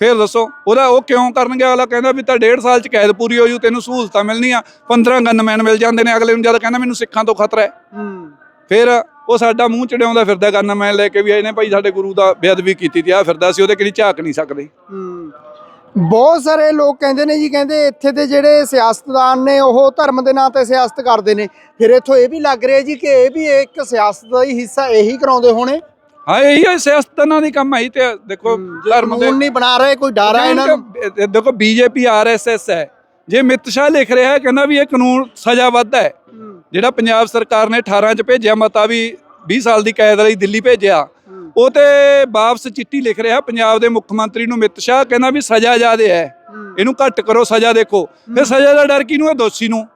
ਫਿਰ ਦੱਸੋ ਉਹਦਾ ਉਹ ਕਿਉਂ ਕਰਨਗੇ? ਅਗਲਾ ਕਹਿੰਦਾ ਵੀ ਤਾਂ 1.5 ਸਾਲ ਚ ਕੈਦ ਪੂਰੀ ਹੋ ਜੂ ਤੈਨੂੰ ਸਹੂਲਤਾਂ ਮਿਲਣੀਆਂ। 15 ਗਨਮੈਨ ਮਿਲ ਜਾਂਦੇ ਨੇ ਅਗਲੇ ਨੂੰ ਜਦ ਕਹਿੰਦਾ ਮੈਨੂੰ ਸਿੱਖਾਂ ਤੋਂ ਖਤਰਾ ਹੈ। ਫਿਰ ਉਹ ਸਾਡਾ ਮੂੰਹ ਚੜਿਆਉਂਦਾ ਫਿਰਦਾ ਗਨਮੈਨ ਲੈ ਕੇ ਵੀ ਇਹਨੇ ਭਾਈ ਸਾਡੇ ਗੁਰੂ ਦਾ ਬੇਅਦਬੀ ਕੀਤੀ ਤੇ ਆ ਫਿਰਦਾ ਸੀ ਉਹਦੇ ਕਿਹੜੀ ਝਾਕ ਨਹੀਂ ਸਕਦੇ। ਬਹੁਤ ਸਾਰੇ ਲੋਕ ਕਹਿੰਦੇ ਨੇ ਜੀ ਕਹਿੰਦੇ ਇੱਥੇ ਦੇ ਜਿਹੜੇ ਸਿਆਸਤਦਾਨ ਨੇ ਉਹ ਧਰਮ ਦੇ ਨਾਂ ਤੇ ਸਿਆਸਤ ਕਰਦੇ ਨੇ। ਫਿਰ ਇੱਥੋਂ ਇਹ ਵੀ ਲੱਗ ਰਿਹਾ ਜੀ ਕਿ ਇਹ ਵੀ ਇੱਕ ਸਿਆਸਤ ਦਾ ਹੀ ਹਿੱਸਾ ਇਹੀ ਕਰਾਉਂਦੇ ਹੋਣੇ। ਹਾਂ ਇਹੀ ਹੈ ਸਿਆਸਤਦਾਨਾਂ ਦੀ ਕੰਮ ਹੈ ਤੇ ਦੇਖੋ ਧਰਮ ਦੇ ਕਾਨੂੰਨ ਨਹੀਂ ਬਣਾ ਰਹੇ ਕੋਈ ਡਰ ਹੈ ਇਹਨਾਂ ਨੂੰ? ਇਹ ਦੇਖੋ ਬੀਜੇਪੀ ਆਰਐਸਐਸ ਹੈ। ਜੇ ਮਿਤ ਸ਼ਾਹ ਲਿਖ ਰਿਹਾ ਹੈ ਕਹਿੰਦਾ ਵੀ ਇਹ ਕਾਨੂੰਨ ਸਜ਼ਾ ਵੱਧ ਹੈ। ਜਿਹੜਾ ਪੰਜਾਬ ਸਰਕਾਰ ਨੇ 18 ਚ ਭੇਜਿਆ ਮਤਾ ਵੀ 20 ਸਾਲ ਦੀ ਕੈਦ ਲਈ ਦਿੱਲੀ ਭੇਜਿਆ ਉਹ ਤੇ ਵਾਪਸ ਚਿੱਠੀ ਲਿਖ ਰਿਹਾ ਪੰਜਾਬ ਦੇ ਮੁੱਖ ਮੰਤਰੀ ਨੂੰ ਮਿਤ ਸ਼ਾਹ ਕਹਿੰਦਾ ਵੀ ਸਜ਼ਾ ਜ਼ਿਆਦੇ ਹੈ। ਇਹਨੂੰ ਘੱਟ ਕਰੋ ਸਜ਼ਾ ਦੇਖੋ। ਫਿਰ ਸਜ਼ਾ ਦਾ ਡਰ ਕਿਹਨੂੰ ਹੈ? ਦੋਸ਼ੀ ਨੂੰ।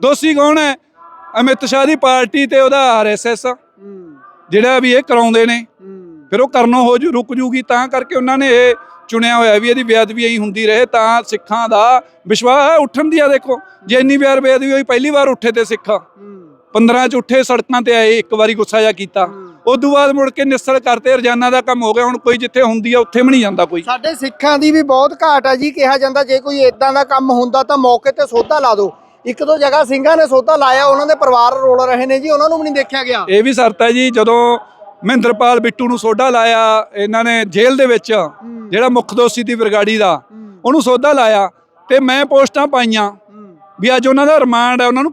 ਦੋਸ਼ੀ ਕੌਣ ਹੈ? ਅਮਿਤ ਸ਼ਾਹ ਦੀ ਪਾਰਟੀ ਤੇ ਉਹਦਾ ਆਰਐਸਐਸ ਜਿਹੜਾ ਵੀ ਇਹ ਕਰਾਉਂਦੇ ਨੇ। ਫਿਰ ਉਹ ਕਰਨੋਂ ਹੋ ਜੂ ਰੁਕ ਜੂਗੀ ਤਾਂ ਕਰਕੇ ਉਹਨਾਂ ਨੇ ਇਹ ਚੁਣਿਆ ਹੋਇਆ ਵੀ ਇਹਦੀ ਬੇਅਦਬੀ ਐਂ ਹੁੰਦੀ ਰਹੇ ਤਾਂ ਸਿੱਖਾਂ ਦਾ ਵਿਸ਼ਵਾਸ ਉੱਠਣ ਦੀ ਆ ਦੇਖੋ ਜੇ ਇੰਨੀ ਵਾਰ ਬੇਅਦਬੀ ਹੋਈ ਪਹਿਲੀ ਵਾਰ ਉੱਠੇ ਤੇ ਸਿੱਖ। 15 ਚ ਉੱਠੇ ਸੜਕਾਂ ਤੇ ਆਏ ਇੱਕ ਵਾਰੀ ਗੁੱਸਾ ਜਾ ਕੀਤਾ। ਉਦੋਂ ਬਾਅਦ ਮੁੜ ਕੇ ਨਿਸਲ ਕਰਤੇ ਰੋਜ਼ਾਨਾ ਦਾ ਕੰਮ ਹੋ ਗਿਆ ਹੁਣ ਕੋਈ ਜਿੱਥੇ ਹੁੰਦੀ ਆ ਉੱਥੇ ਵੀ ਨਹੀਂ ਜਾਂਦਾ ਕੋਈ। ਸਾਡੇ ਸਿੱਖਾਂ ਦੀ ਵੀ ਬਹੁਤ ਘਾਟ ਹੈ ਜੀ ਕਿਹਾ ਜਾਂਦਾ ਜੇ ਕੋਈ ਇਦਾਂ ਦਾ ਕੰਮ ਹੁੰਦਾ ਤਾਂ ਮੌਕੇ ਤੇ ਸੋਧਾ ਲਾ ਦਿਓ। ਇੱਕ ਦੋ ਜਗ੍ਹਾ ਸਿੰਘਾਂ ਨੇ ਸੋਧਾ ਲਾਇਆ ਉਹਨਾਂ ਦੇ ਪਰਿਵਾਰ ਰੋਲ ਰਹੇ ਨੇ ਜੀ ਉਹਨਾਂ ਨੂੰ ਵੀ ਨਹੀਂ ਦੇਖਿਆ ਗਿਆ। ਇਹ ਵੀ ਸ਼ਰਤ ਹੈ ਜੀ ਜਦੋਂ ਮਹਿੰਦਰਪਾਲ ਬਿੱਟੂ ਨੂੰ ਸੋਡਾ ਲਾਇਆ ਇਹਨਾਂ ਨੇ ਜੇਲ੍ਹ ਦੇ ਵਿੱਚ ਜਿਹੜਾ ਮੁੱਖ ਦੋਸ਼ੀ ਦੀ ਬਰਗਾੜੀ ਦਾ ਉਹਨੂੰ ਸੋਧਾ ਲਾਇਆ ਤੇ ਮੈਂ ਪੋਸਟਾਂ ਪਾਈਆਂ ਵੀ ਅੱਜ ਉਹਨਾਂ ਦਾ ਰਿਮਾਂਡ ਹੈ ਉਹਨਾਂ ਨੂੰ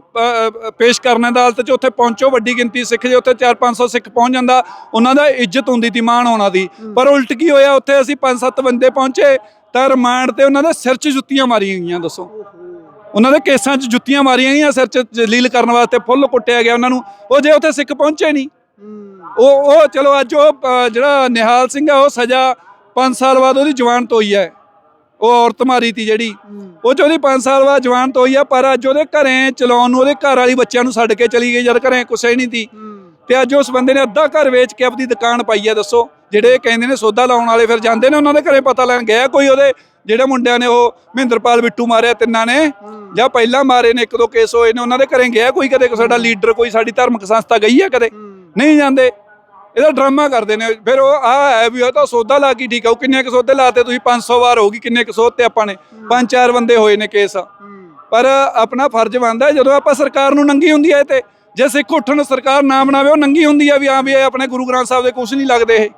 ਪੇਸ਼ ਕਰਨ ਅਦਾਲਤ 'ਚ ਉੱਥੇ ਪਹੁੰਚੋ ਵੱਡੀ ਗਿਣਤੀ ਸਿੱਖ ਜੇ ਉੱਥੇ 4-500 ਸਿੱਖ ਪਹੁੰਚ ਜਾਂਦਾ ਉਹਨਾਂ ਦਾ ਇੱਜ਼ਤ ਹੁੰਦੀ ਤੀ ਮਾਣ ਹੋਣਾ ਦੀ। ਪਰ ਉਲਟ ਕੀ ਹੋਇਆ ਉੱਥੇ ਅਸੀਂ 5-7 ਬੰਦੇ ਪਹੁੰਚੇ ਤਾਂ ਰਿਮਾਂਡ ਤੇ ਉਹਨਾਂ ਦੇ ਸਿਰ 'ਚ ਜੁੱਤੀਆਂ ਮਾਰੀਆਂ ਗਈਆਂ ਦੱਸੋ। ਉਹਨਾਂ ਦੇ ਕੇਸਾਂ 'ਚ ਜੁੱਤੀਆਂ ਮਾਰੀਆਂ ਗਈਆਂ ਸਿਰ 'ਚ ਜਲੀਲ ਕਰਨ ਵਾਸਤੇ ਫੁੱਲ ਕੁੱਟਿਆ ਗਿਆ ਉਹਨਾਂ ਨੂੰ ਉਹ ਜੇ ਉੱਥੇ ਸਿੱਖ ਪਹੁੰਚੇ ਨਹੀਂ ਉਹ ਉਹ ਚਲੋ ਅੱਜ ਉਹ ਅ, ਜਿਹੜਾ ਨਿਹਾਲ ਸਿੰਘ ਆ ਉਹ ਸਜ਼ਾ 5 ਸਾਲ ਬਾਅਦ ਉਹਦੀ ਜਵਾਨ ਹੋਈ ਹੈ। ਉਹ ਔਰਤ ਮਾਰੀ ਤੀ ਜਿਹੜੀ। ਉਹ ਚ ਉਹਦੀ 5 ਸਾਲ ਬਾਅਦ ਜਵਾਨ ਹੋਈ ਆ ਪਰ ਅੱਜ ਉਹਦੇ ਘਰੇ ਚਲਾਉਣ ਨੂੰ ਉਹਦੇ ਘਰ ਵਾਲੀ ਬੱਚਿਆਂ ਨੂੰ ਛੱਡ ਕੇ ਚਲੀ ਗਈ ਜਦ ਘਰੇ ਕੁਛ ਹੀ ਨਹੀਂ ਤੀ। ਤੇ ਅੱਜ ਉਸ ਬੰਦੇ ਨੇ ਅੱਧਾ ਘਰ ਵੇਚ ਕੇ ਆਪਣੀ ਦੁਕਾਨ ਪਾਈ ਹੈ ਦੱਸੋ। ਜਿਹੜੇ ਕਹਿੰਦੇ ਨੇ ਸੌਦਾ ਲਾਉਣ ਵਾਲੇ ਫਿਰ ਜਾਂਦੇ ਨੇ ਉਹਨਾਂ ਦੇ ਘਰੇ ਪਤਾ ਲੈਣ। ਗਿਆ ਕੋਈ ਉਹਦੇ ਜਿਹੜੇ ਮੁੰਡਿਆਂ ਨੇ ਉਹ ਮਹਿੰਦਰਪਾਲ ਬਿੱਟੂ ਮਾਰਿਆ ਤਿੰਨਾਂ ਨੇ ਜਾਂ ਪਹਿਲਾਂ ਮਾਰੇ ਨੇ ਇੱਕ ਦੋ ਕੇਸ ਹੋਏ ਨੇ ਉਹਨਾਂ ਦੇ ਘਰੇ ਗਿਆ ਕੋਈ ਕਦੇ ਸਾਡਾ ਲੀਡਰ ਕੋਈ ਸਾਡੀ ਧਾਰਮਿਕ ਸੰਸਥਾ ਗਈ ਹੈ ਕਦੇ? ਨਹੀਂ ਜਾਂਦੇ। ਇਹਦਾ ਡਰਾਮਾ ਕਰਦੇ ਨੇ। ਫਿਰ ਉਹ ਆ ਹੈ ਵੀ ਉਹ ਤਾਂ ਸੌਦਾ ਲਾ ਕੇ ਠੀਕ ਆ, ਉਹ ਕਿੰਨੇ ਕੁ ਸੌਦੇ ਲਾਤੇ ਤੁਸੀਂ? 500 ਵਾਰ ਹੋਗੀ ਕਿੰਨੇ ਕੁ ਸੌਦੇ ਆਪਾਂ ਨੇ। ਪੰਜ ਚਾਰ ਬੰਦੇ ਹੋਏ ਨੇ ਕੇਸ। ਪਰ ਆਪਣਾ ਫਰਜ਼ ਬਣਦਾ, ਜਦੋਂ ਆਪਾਂ ਸਰਕਾਰ ਨੂੰ ਨੰਗੀ ਹੁੰਦੀ ਹੈ ਇਹ ਤੇ। ਜੇ ਸਿੱਖ ਉੱਠਣ, ਸਰਕਾਰ ਨਾ ਬਣਾਵੇ ਉਹ ਨੰਗੀ ਹੁੰਦੀ ਆ ਵੀ ਹਾਂ ਵੀ ਇਹ ਆਪਣੇ ਗੁਰੂ ਗ੍ਰੰਥ ਸਾਹਿਬ ਦੇ ਕੁਝ ਨਹੀਂ ਲੱਗਦੇ ਇਹ।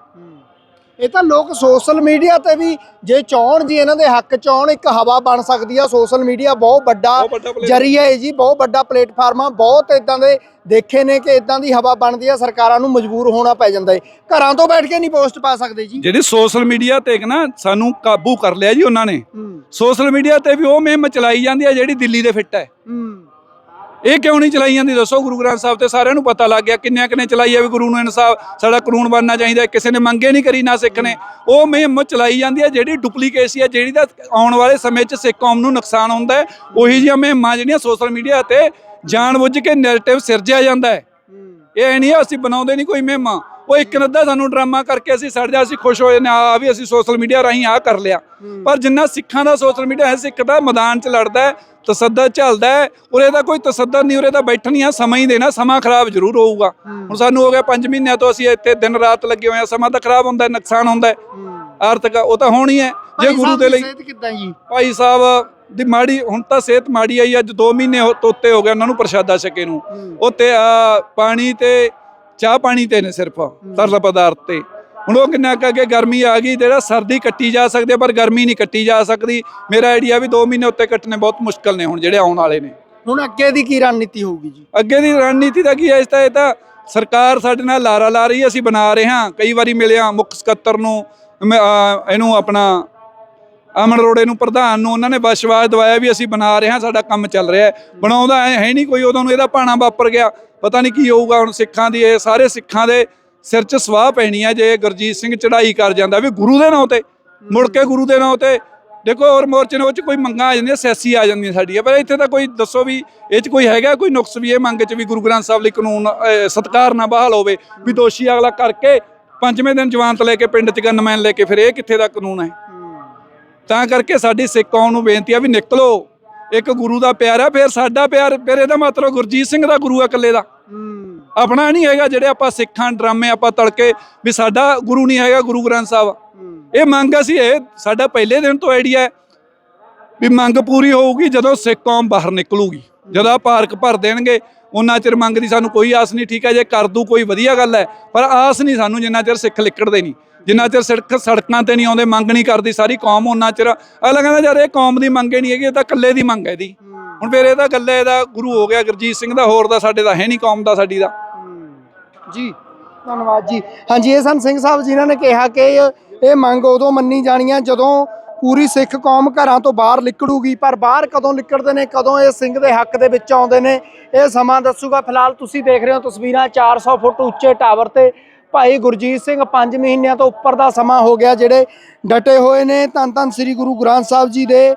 ਇਹ ਤਾਂ ਲੋਕ ਸੋਸ਼ਲ ਮੀਡੀਆ ਤੇ ਵੀ ਜੇ ਚਾਹਣ ਜੀ ਇਹਨਾਂ ਦੇ ਹੱਕ ਚਾਹਣ ਇੱਕ ਹਵਾ ਬਣ ਸਕਦੀ ਆ। ਸੋਸ਼ਲ ਮੀਡੀਆ ਬਹੁਤ ਵੱਡਾ ਜਰੀਆ ਹੈ ਜੀ ਬਹੁਤ ਵੱਡਾ ਪਲੇਟਫਾਰਮ ਆ। ਬਹੁਤ ਇਦਾਂ ਦੇ ਦੇਖੇ ਨੇ ਕਿ ਇਦਾਂ ਦੀ ਹਵਾ ਬਣਦੀ ਆ ਸਰਕਾਰਾਂ ਨੂੰ ਮਜਬੂਰ ਹੋਣਾ ਪੈ ਜਾਂਦਾ ਹੈ ਘਰਾਂ ਤੋਂ ਬੈਠ ਕੇ ਨਹੀਂ ਪੋਸਟ ਪਾ ਸਕਦੇ ਜੀ। ਜਿਹੜੀ ਸੋਸ਼ਲ ਮੀਡੀਆ ਤੇ ਨਾ ਸਾਨੂੰ ਕਾਬੂ ਕਰ ਲਿਆ ਜੀ ਉਹਨਾਂ ਨੇ। ਸੋਸ਼ਲ ਮੀਡੀਆ ਤੇ ਵੀ ਉਹ ਮੁਹਿੰਮ ਚਲਾਈ ਜਾਂਦੀ ਆ ਜਿਹੜੀ ਦਿੱਲੀ ਦੇ ਫਿੱਟ ਹੈ। ਇਹ ਕਿਉਂ ਨਹੀਂ ਚਲਾਈ ਜਾਂਦੀ? ਦੱਸੋ ਗੁਰੂ ਗ੍ਰੰਥ ਸਾਹਿਬ ਤੇ ਸਾਰਿਆਂ ਨੂੰ ਪਤਾ ਲੱਗ ਗਿਆ। ਕਿੰਨਿਆਂ ਕਿੰਨੇ ਚਲਾਈ ਆ ਵੀ ਗੁਰੂ ਨੂੰ ਇਨਸਾਫ ਸਾਡਾ ਕਾਨੂੰਨ ਬਣਨਾ ਚਾਹੀਦਾ। ਕਿਸੇ ਨੇ ਮੰਗੇ ਨਹੀਂ ਕਰੀ ਨਾ ਸਿੱਖ ਨੇ। ਉਹ ਮੁਹਿੰਮ ਚਲਾਈ ਜਾਂਦੀ ਹੈ ਜਿਹੜੀ ਡੁਪਲੀਕੇਸੀ ਹੈ ਜਿਹੜੀ ਦਾ ਆਉਣ ਵਾਲੇ ਸਮੇਂ 'ਚ ਸਿੱਖ ਕੌਮ ਨੂੰ ਨੁਕਸਾਨ ਹੁੰਦਾ ਹੈ। ਉਹੀ ਜਿਹੀਆਂ ਮੁਹਿੰਮਾਂ ਜਿਹੜੀਆਂ ਸੋਸ਼ਲ ਮੀਡੀਆ ਤੇ ਜਾਣਬੁੱਝ ਕੇ ਨੈਰੇਟਿਵ ਸਿਰਜਿਆ ਜਾਂਦਾ ਹੈ। ਇਹ ਨਹੀਂ ਅਸੀਂ ਬਣਾਉਂਦੇ ਨਹੀਂ ਕੋਈ ਮੁਹਿੰਮਾਂ। ਉਹ ਇੱਕ ਨੱਦਾ ਸਾਨੂੰ ਡਰਾਮਾ ਕਰਕੇ ਅਸੀਂ ਸੜ ਜਾ ਅਸੀਂ ਖੁਸ਼ ਹੋਏ ਨੇ ਆ ਵੀ ਅਸੀਂ ਸੋਸ਼ਲ ਮੀਡੀਆ ਰਾਹੀਂ ਆ ਕਰ ਲਿਆ। ਪਰ ਜਿੰਨਾ ਸਿੱਖਾਂ ਦਾ ਸੋਸ਼ਲ ਮੀਡੀਆ ਹੈ ਸਿੱਖ ਦਾ ਮੈਦਾਨ 'ਚ ਲੜਦਾ ਹੈ ਤਸੱਦਦ ਚੱਲਦਾ ਹੈ ਉਰੇ ਦਾ ਕੋਈ ਤਸੱਦਦ ਨਹੀਂ ਉਰੇ ਦਾ ਬੈਠਣੀ ਆ ਸਮਾਂ ਹੀ ਦੇਣਾ ਸਮਾਂ ਖਰਾਬ ਜ਼ਰੂਰ ਹੋਊਗਾ। ਹੁਣ ਸਾਨੂੰ ਹੋ ਗਿਆ 5 ਮਹੀਨਿਆਂ ਤੋਂ ਅਸੀਂ ਇੱਥੇ ਦਿਨ ਰਾਤ ਲੱਗੇ ਹੋਏ ਆ ਸਮਾਂ ਤਾਂ ਖਰਾਬ ਹੁੰਦਾ ਨੁਕਸਾਨ ਹੁੰਦਾ ਆਰਥਿਕ ਉਹ ਤਾਂ ਹੋਣੀ ਹੈ ਜੇ ਗੁਰੂ ਦੇ ਲਈ ਭਾਈ ਸਾਹਿਬ ਦੀ ਮਾੜੀ ਹੁਣ ਤਾਂ ਸਿਹਤ ਮਾੜੀ ਆਈ ਅੱਜ 2 ਮਹੀਨੇ ਹੋ- ਤੋਂ ਉੱਤੇ ਹੋ ਗਏ ਉਹਨਾਂ ਨੂੰ ਪ੍ਰਸ਼ਾਦਾ ਛਕੇ ਨੂੰ। ਉਹ ਤੇ ਆ, ਪਾਣੀ ਤੇ ਚਾਹ ਪਾਣੀ ਤੇ ਨੇ ਸਿਰਫ ਤਰਲ ਪਦਾਰਥ ਤੇ। ਹੁਣ ਉਹ ਕਿੰਨਾ ਕੁ ਅੱਗੇ ਗਰਮੀ ਆ ਗਈ ਜਿਹੜਾ ਸਰਦੀ ਕੱਟੀ ਜਾ ਸਕਦੀ ਪਰ ਗਰਮੀ ਨਹੀਂ ਕੱਟੀ ਜਾ ਸਕਦੀ। ਮੇਰਾ ਆਈਡੀਆ ਵੀ 2 ਮਹੀਨੇ ਉੱਤੇ ਕੱਟਣੇ ਬਹੁਤ ਮੁਸ਼ਕਲ ਨੇ ਹੁਣ ਜਿਹੜੇ ਆਉਣ ਵਾਲੇ ਨੇ। ਹੁਣ ਅੱਗੇ ਦੀ ਕੀ ਰਣਨੀਤੀ ਹੋਊਗੀ ਜੀ? ਅੱਗੇ ਦੀ ਰਣਨੀਤੀ ਦਾ ਕੀ ਹੈ ਇਸ ਤਾਂ ਇਹ ਤਾਂ ਸਰਕਾਰ ਸਾਡੇ ਨਾਲ ਲਾਰਾ ਲਾ ਰਹੀ ਹੈ ਅਸੀਂ ਬਣਾ ਰਹੇ ਹਾਂ। ਕਈ ਵਾਰੀ ਮਿਲਿਆ ਮੁੱਖ ਸਕੱਤਰ ਨੂੰ ਇਹਨੂੰ ਆਪਣਾ ਅਮਨ ਰੋੜੇ ਨੂੰ ਪ੍ਰਧਾਨ ਨੂੰ ਉਹਨਾਂ ਨੇ ਵਿਸ਼ਵਾਸ ਦਵਾਇਆ ਵੀ ਅਸੀਂ ਬਣਾ ਰਹੇ ਹਾਂ ਸਾਡਾ ਕੰਮ ਚੱਲ ਰਿਹਾ ਬਣਾਉਂਦਾ ਐ ਹੈ ਨਹੀਂ ਕੋਈ ਉਦੋਂ ਨੂੰ ਇਹਦਾ ਪਾਣਾ ਵਾਪਰ ਗਿਆ। ਪਤਾ ਨਹੀਂ ਕੀ ਹੋਊਗਾ ਹੁਣ ਸਿੱਖਾਂ ਦੀ ਇਹ ਸਾਰੇ ਸਿੱਖਾਂ ਦੇ ਸਿਰ 'ਚ ਸਵਾਹ ਪੈਣੀ ਹੈ ਜੇ ਗੁਰਜੀਤ ਸਿੰਘ ਚੜ੍ਹਾਈ ਕਰ ਜਾਂਦਾ ਵੀ ਗੁਰੂ ਦੇ ਨਾਂ ਤੇ ਮੁੜ ਕੇ ਗੁਰੂ ਦੇ ਨਾਂ ਤੇ। ਦੇਖੋ ਹੋਰ ਮੋਰਚੇ ਨੇ ਉਹ 'ਚ ਕੋਈ ਮੰਗਾਂ ਆ ਜਾਂਦੀਆਂ ਸਿਆਸੀ ਆ ਜਾਂਦੀਆਂ ਸਾਡੀਆਂ ਪਰ ਇੱਥੇ ਤਾਂ ਕੋਈ ਦੱਸੋ ਵੀ ਇਹ 'ਚ ਕੋਈ ਹੈਗਾ ਕੋਈ ਨੁਕਸ ਵੀ ਇਹ ਮੰਗ 'ਚ ਵੀ ਗੁਰੂ ਗ੍ਰੰਥ ਸਾਹਿਬ ਲਈ ਕਾਨੂੰਨ ਅਹ, ਸਤਕਾਰ ਨਾ ਬਹਾਲ ਹੋਵੇ ਵੀ ਦੋਸ਼ੀ ਅਗਲਾ ਕਰਕੇ ਪੰਜਵੇਂ ਦਿਨ ਜਵਾਨਤ ਲੈ ਕੇ ਪਿੰਡ 'ਚ ਗਨਮੈਨ ਲੈ ਕੇ ਫਿਰ ਇਹ ਕਿੱਥੇ ਦਾ ਕਾਨੂੰਨ ਹੈ? ਤਾਂ ਕਰਕੇ ਸਾਡੀ ਸਿੱਖ ਕੌਮ ਨੂੰ ਬੇਨਤੀ ਆ ਵੀ ਨਿਕਲੋ। ਇੱਕ ਗੁਰੂ ਦਾ ਪਿਆਰ ਹੈ ਫਿਰ ਸਾਡਾ ਪਿਆਰ ਫਿਰ ਇਹਦਾ ਮਤਲਬ ਗੁਰਜੀਤ ਸਿੰਘ ਦਾ ਗੁਰੂ ਹੈ ਇਕੱਲੇ ਦਾ। ਆਪਣਾ ਨਹੀਂ ਹੈਗਾ ਜਿਹੜੇ ਆਪਾਂ ਸਿੱਖਾਂ ਡਰਾਮੇ ਆਪਾਂ ਤੜਕੇ ਵੀ ਸਾਡਾ ਗੁਰੂ ਨਹੀਂ ਹੈਗਾ ਗੁਰੂ ਗ੍ਰੰਥ ਸਾਹਿਬ ਇਹ ਮੰਗ ਅਸੀਂ ਇਹ ਸਾਡਾ ਪਹਿਲੇ ਦਿਨ ਤੋਂ ਆਈਡੀਆ ਹੈ ਵੀ ਮੰਗ ਪੂਰੀ ਹੋਊਗੀ ਜਦੋਂ ਸਿੱਖ ਕੌਮ ਬਾਹਰ ਨਿਕਲੂਗੀ। ਜਦੋਂ ਪਾਰਕ ਭਰ ਦੇਣਗੇ ਉਹਨਾਂ ਚਿਰ ਮੰਗ ਦੀ ਸਾਨੂੰ ਕੋਈ ਆਸ ਨਹੀਂ ਠੀਕ ਹੈ ਜੇ ਕਰ ਦੂ ਕੋਈ ਵਧੀਆ ਗੱਲ ਹੈ ਪਰ ਆਸ ਨਹੀਂ ਸਾਨੂੰ ਜਿੰਨਾ ਚਿਰ ਸਿੱਖ ਲਿਕੜਦੇ ਨਹੀਂ। ਜਿੰਨਾ ਚਿਰ ਸੜਕ ਸੜਕਾਂ ਤੇ ਨਹੀਂ ਆਉਂਦੇ, ਮੰਗ ਨਹੀਂ ਕਰਦੀ, ਸਾਰੀ ਕੌਮ ਉਹਨਾਂ ਚਿਰ, ਅਗਲਾ ਕਹਿੰਦਾ ਯਾਰ ਇਹ ਕੌਮ ਦੀ ਮੰਗ ਹੀ ਨਹੀਂ ਹੈਗੀ, ਇਹ ਤਾਂ ਇਕੱਲੇ ਦੀ ਮੰਗ ਹੈ ਇਹਦੀ। ਹੁਣ ਫਿਰ ਇਹਦਾ ਇਕੱਲੇ ਦਾ ਗੁਰੂ ਹੋ ਗਿਆ, ਗੁਰਜੀਤ ਸਿੰਘ ਦਾ, ਹੋਰ ਦਾ, ਸਾਡੇ ਦਾ ਹੈ ਨਹੀਂ ਕੌਮ ਦਾ, ਸਾਡੀ ਦਾ। ਜੀ, ਧੰਨਵਾਦ ਜੀ। ਹਾਂਜੀ, ਇਹ ਸਨ ਸਿੰਘ ਸਾਹਿਬ ਜਿਨ੍ਹਾਂ ਨੇ ਕਿਹਾ ਕਿ ਇਹ- ਮੰਗ ਉਦੋਂ ਮੰਨੀ ਜਾਣੀ ਹੈ ਜਦੋਂ ਪੂਰੀ ਸਿੱਖ ਕੌਮ ਘਰਾਂ ਤੋਂ ਬਾਹਰ ਨਿਕਲੂਗੀ, ਪਰ ਬਾਹਰ ਕਦੋਂ ਨਿਕਲਦੇ ਨੇ, ਕਦੋਂ ਇਹ ਸਿੰਘ ਦੇ ਹੱਕ ਦੇ ਵਿੱਚ ਆਉਂਦੇ ਨੇ, ਇਹ ਸਮਾਂ ਦੱਸੂਗਾ। ਫਿਲਹਾਲ ਤੁਸੀਂ ਦੇਖ ਰਹੇ ਹੋ ਤਸਵੀਰਾਂ 400 ਫੁੱਟ ਉੱਚੇ ਟਾਵਰ ਤੇ ਭਾਈ ਗੁਰਜੀਤ ਸਿੰਘ 5 ਮਹੀਨਿਆਂ ਤੋਂ ਉੱਪਰ ਦਾ ਸਮਾਂ ਹੋ ਗਿਆ ਜਿਹੜੇ ਡਟੇ ਹੋਏ ਨੇ। ਧੰਨ ਧੰਨ ਸ੍ਰੀ ਗੁਰੂ ਗ੍ਰੰਥ ਸਾਹਿਬ ਜੀ ਦੇ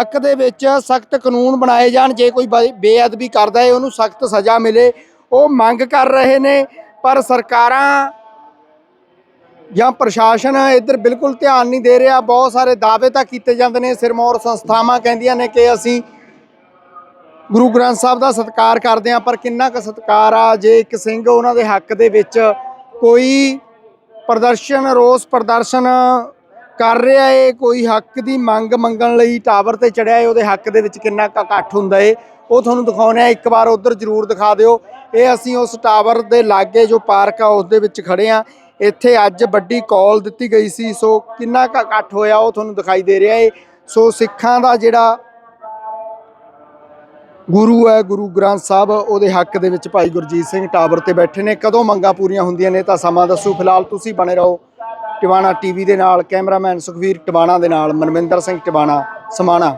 ਹੱਕ ਦੇ ਵਿੱਚ ਸਖਤ ਕਾਨੂੰਨ ਬਣਾਏ ਜਾਣ। ਜੇ ਕੋਈ ਬੇ- ਬੇਅਦਬੀ ਕਰਦਾ ਹੈ, ਉਹਨੂੰ ਸਖਤ ਸਜ਼ਾ ਮਿਲੇ। ਉਹ ਮੰਗ ਕਰ ਰਹੇ ਨੇ, ਪਰ ਸਰਕਾਰਾਂ ਜਾਂ ਪ੍ਰਸ਼ਾਸਨ ਇੱਧਰ ਬਿਲਕੁਲ ਧਿਆਨ ਨਹੀਂ ਦੇ ਰਿਹਾ। ਬਹੁਤ ਸਾਰੇ ਦਾਅਵੇ ਤਾਂ ਕੀਤੇ ਜਾਂਦੇ ਨੇ। ਸਿਰਮੌਰ ਸੰਸਥਾਵਾਂ ਕਹਿੰਦੀਆਂ ਨੇ ਕਿ ਅਸੀਂ ਗੁਰੂ ਗ੍ਰੰਥ ਸਾਹਿਬ ਦਾ ਸਤਿਕਾਰ ਕਰਦੇ ਹਾਂ, ਪਰ ਕਿੰਨਾ ਕੁ ਸਤਿਕਾਰ ਆ। ਜੇ ਇੱਕ ਸਿੰਘ ਉਹਨਾਂ ਦੇ ਹੱਕ ਦੇ ਵਿੱਚ ਕੋਈ ਪ੍ਰਦਰਸ਼ਨ, ਰੋਸ ਪ੍ਰਦਰਸ਼ਨ ਕਰ ਰਿਹਾ ਏ? ਕੋਈ ਹੱਕ ਦੀ ਮੰਗ ਮੰਗਣ ਲਈ ਟਾਵਰ ਤੇ ਚੜਿਆ ਏ? ਉਹਦੇ ਹੱਕ ਦੇ ਵਿੱਚ ਕਿੰਨਾ ਕੁ ਇਕੱਠ ਹੁੰਦਾ ਏ? ਉਹ ਤੁਹਾਨੂੰ ਦਿਖਾਉਣੇ ਆ ਇੱਕ ਵਾਰ ਉਧਰ ਜ਼ਰੂਰ ਦਿਖਾ ਦਿਓ। ਇਹ ਅਸੀਂ ਉਸ ਟਾਵਰ ਦੇ ਲਾਗੇ ਜੋ ਪਾਰਕ ਆ, ਉਸ ਦੇ ਵਿੱਚ ਖੜੇ ਆ ਇੱਥੇ ਅੱਜ ਵੱਡੀ ਕਾਲ ਦਿੱਤੀ ਗਈ ਸੀ। ਸੋ ਕਿੰਨਾ ਕੁ ਇਕੱਠ ਹੋਇਆ ਉਹ ਤੁਹਾਨੂੰ ਦਿਖਾਈ ਦੇ ਰਿਹਾ ਏ। ਸੋ ਸਿੱਖਾਂ ਦਾ ਜਿਹੜਾ ਗੁਰੂ ਹੈ, ਗੁਰੂ ਗ੍ਰੰਥ ਸਾਹਿਬ, ਉਹਦੇ ਹੱਕ ਦੇ ਵਿੱਚ ਭਾਈ ਗੁਰਜੀਤ ਸਿੰਘ ਟਾਵਰ ਤੇ ਬੈਠੇ ਨੇ। ਕਦੋਂ ਮੰਗਾਂ ਪੂਰੀਆਂ ਹੁੰਦੀਆਂ ਨੇ ਤਾਂ ਸਮਾਂ ਦੱਸੋ। ਫਿਲਹਾਲ ਤੁਸੀਂ ਬਣੇ ਰਹੋ ਟਿਵਾਣਾ ਟੀਵੀ ਦੇ ਨਾਲ, ਕੈਮਰਾਮੈਨ ਸੁਖਵੀਰ ਟਿਵਾਣਾ ਦੇ ਨਾਲ, ਮਨਵਿੰਦਰ ਸਿੰਘ ਟਿਵਾਣਾ, ਸਮਾਣਾ।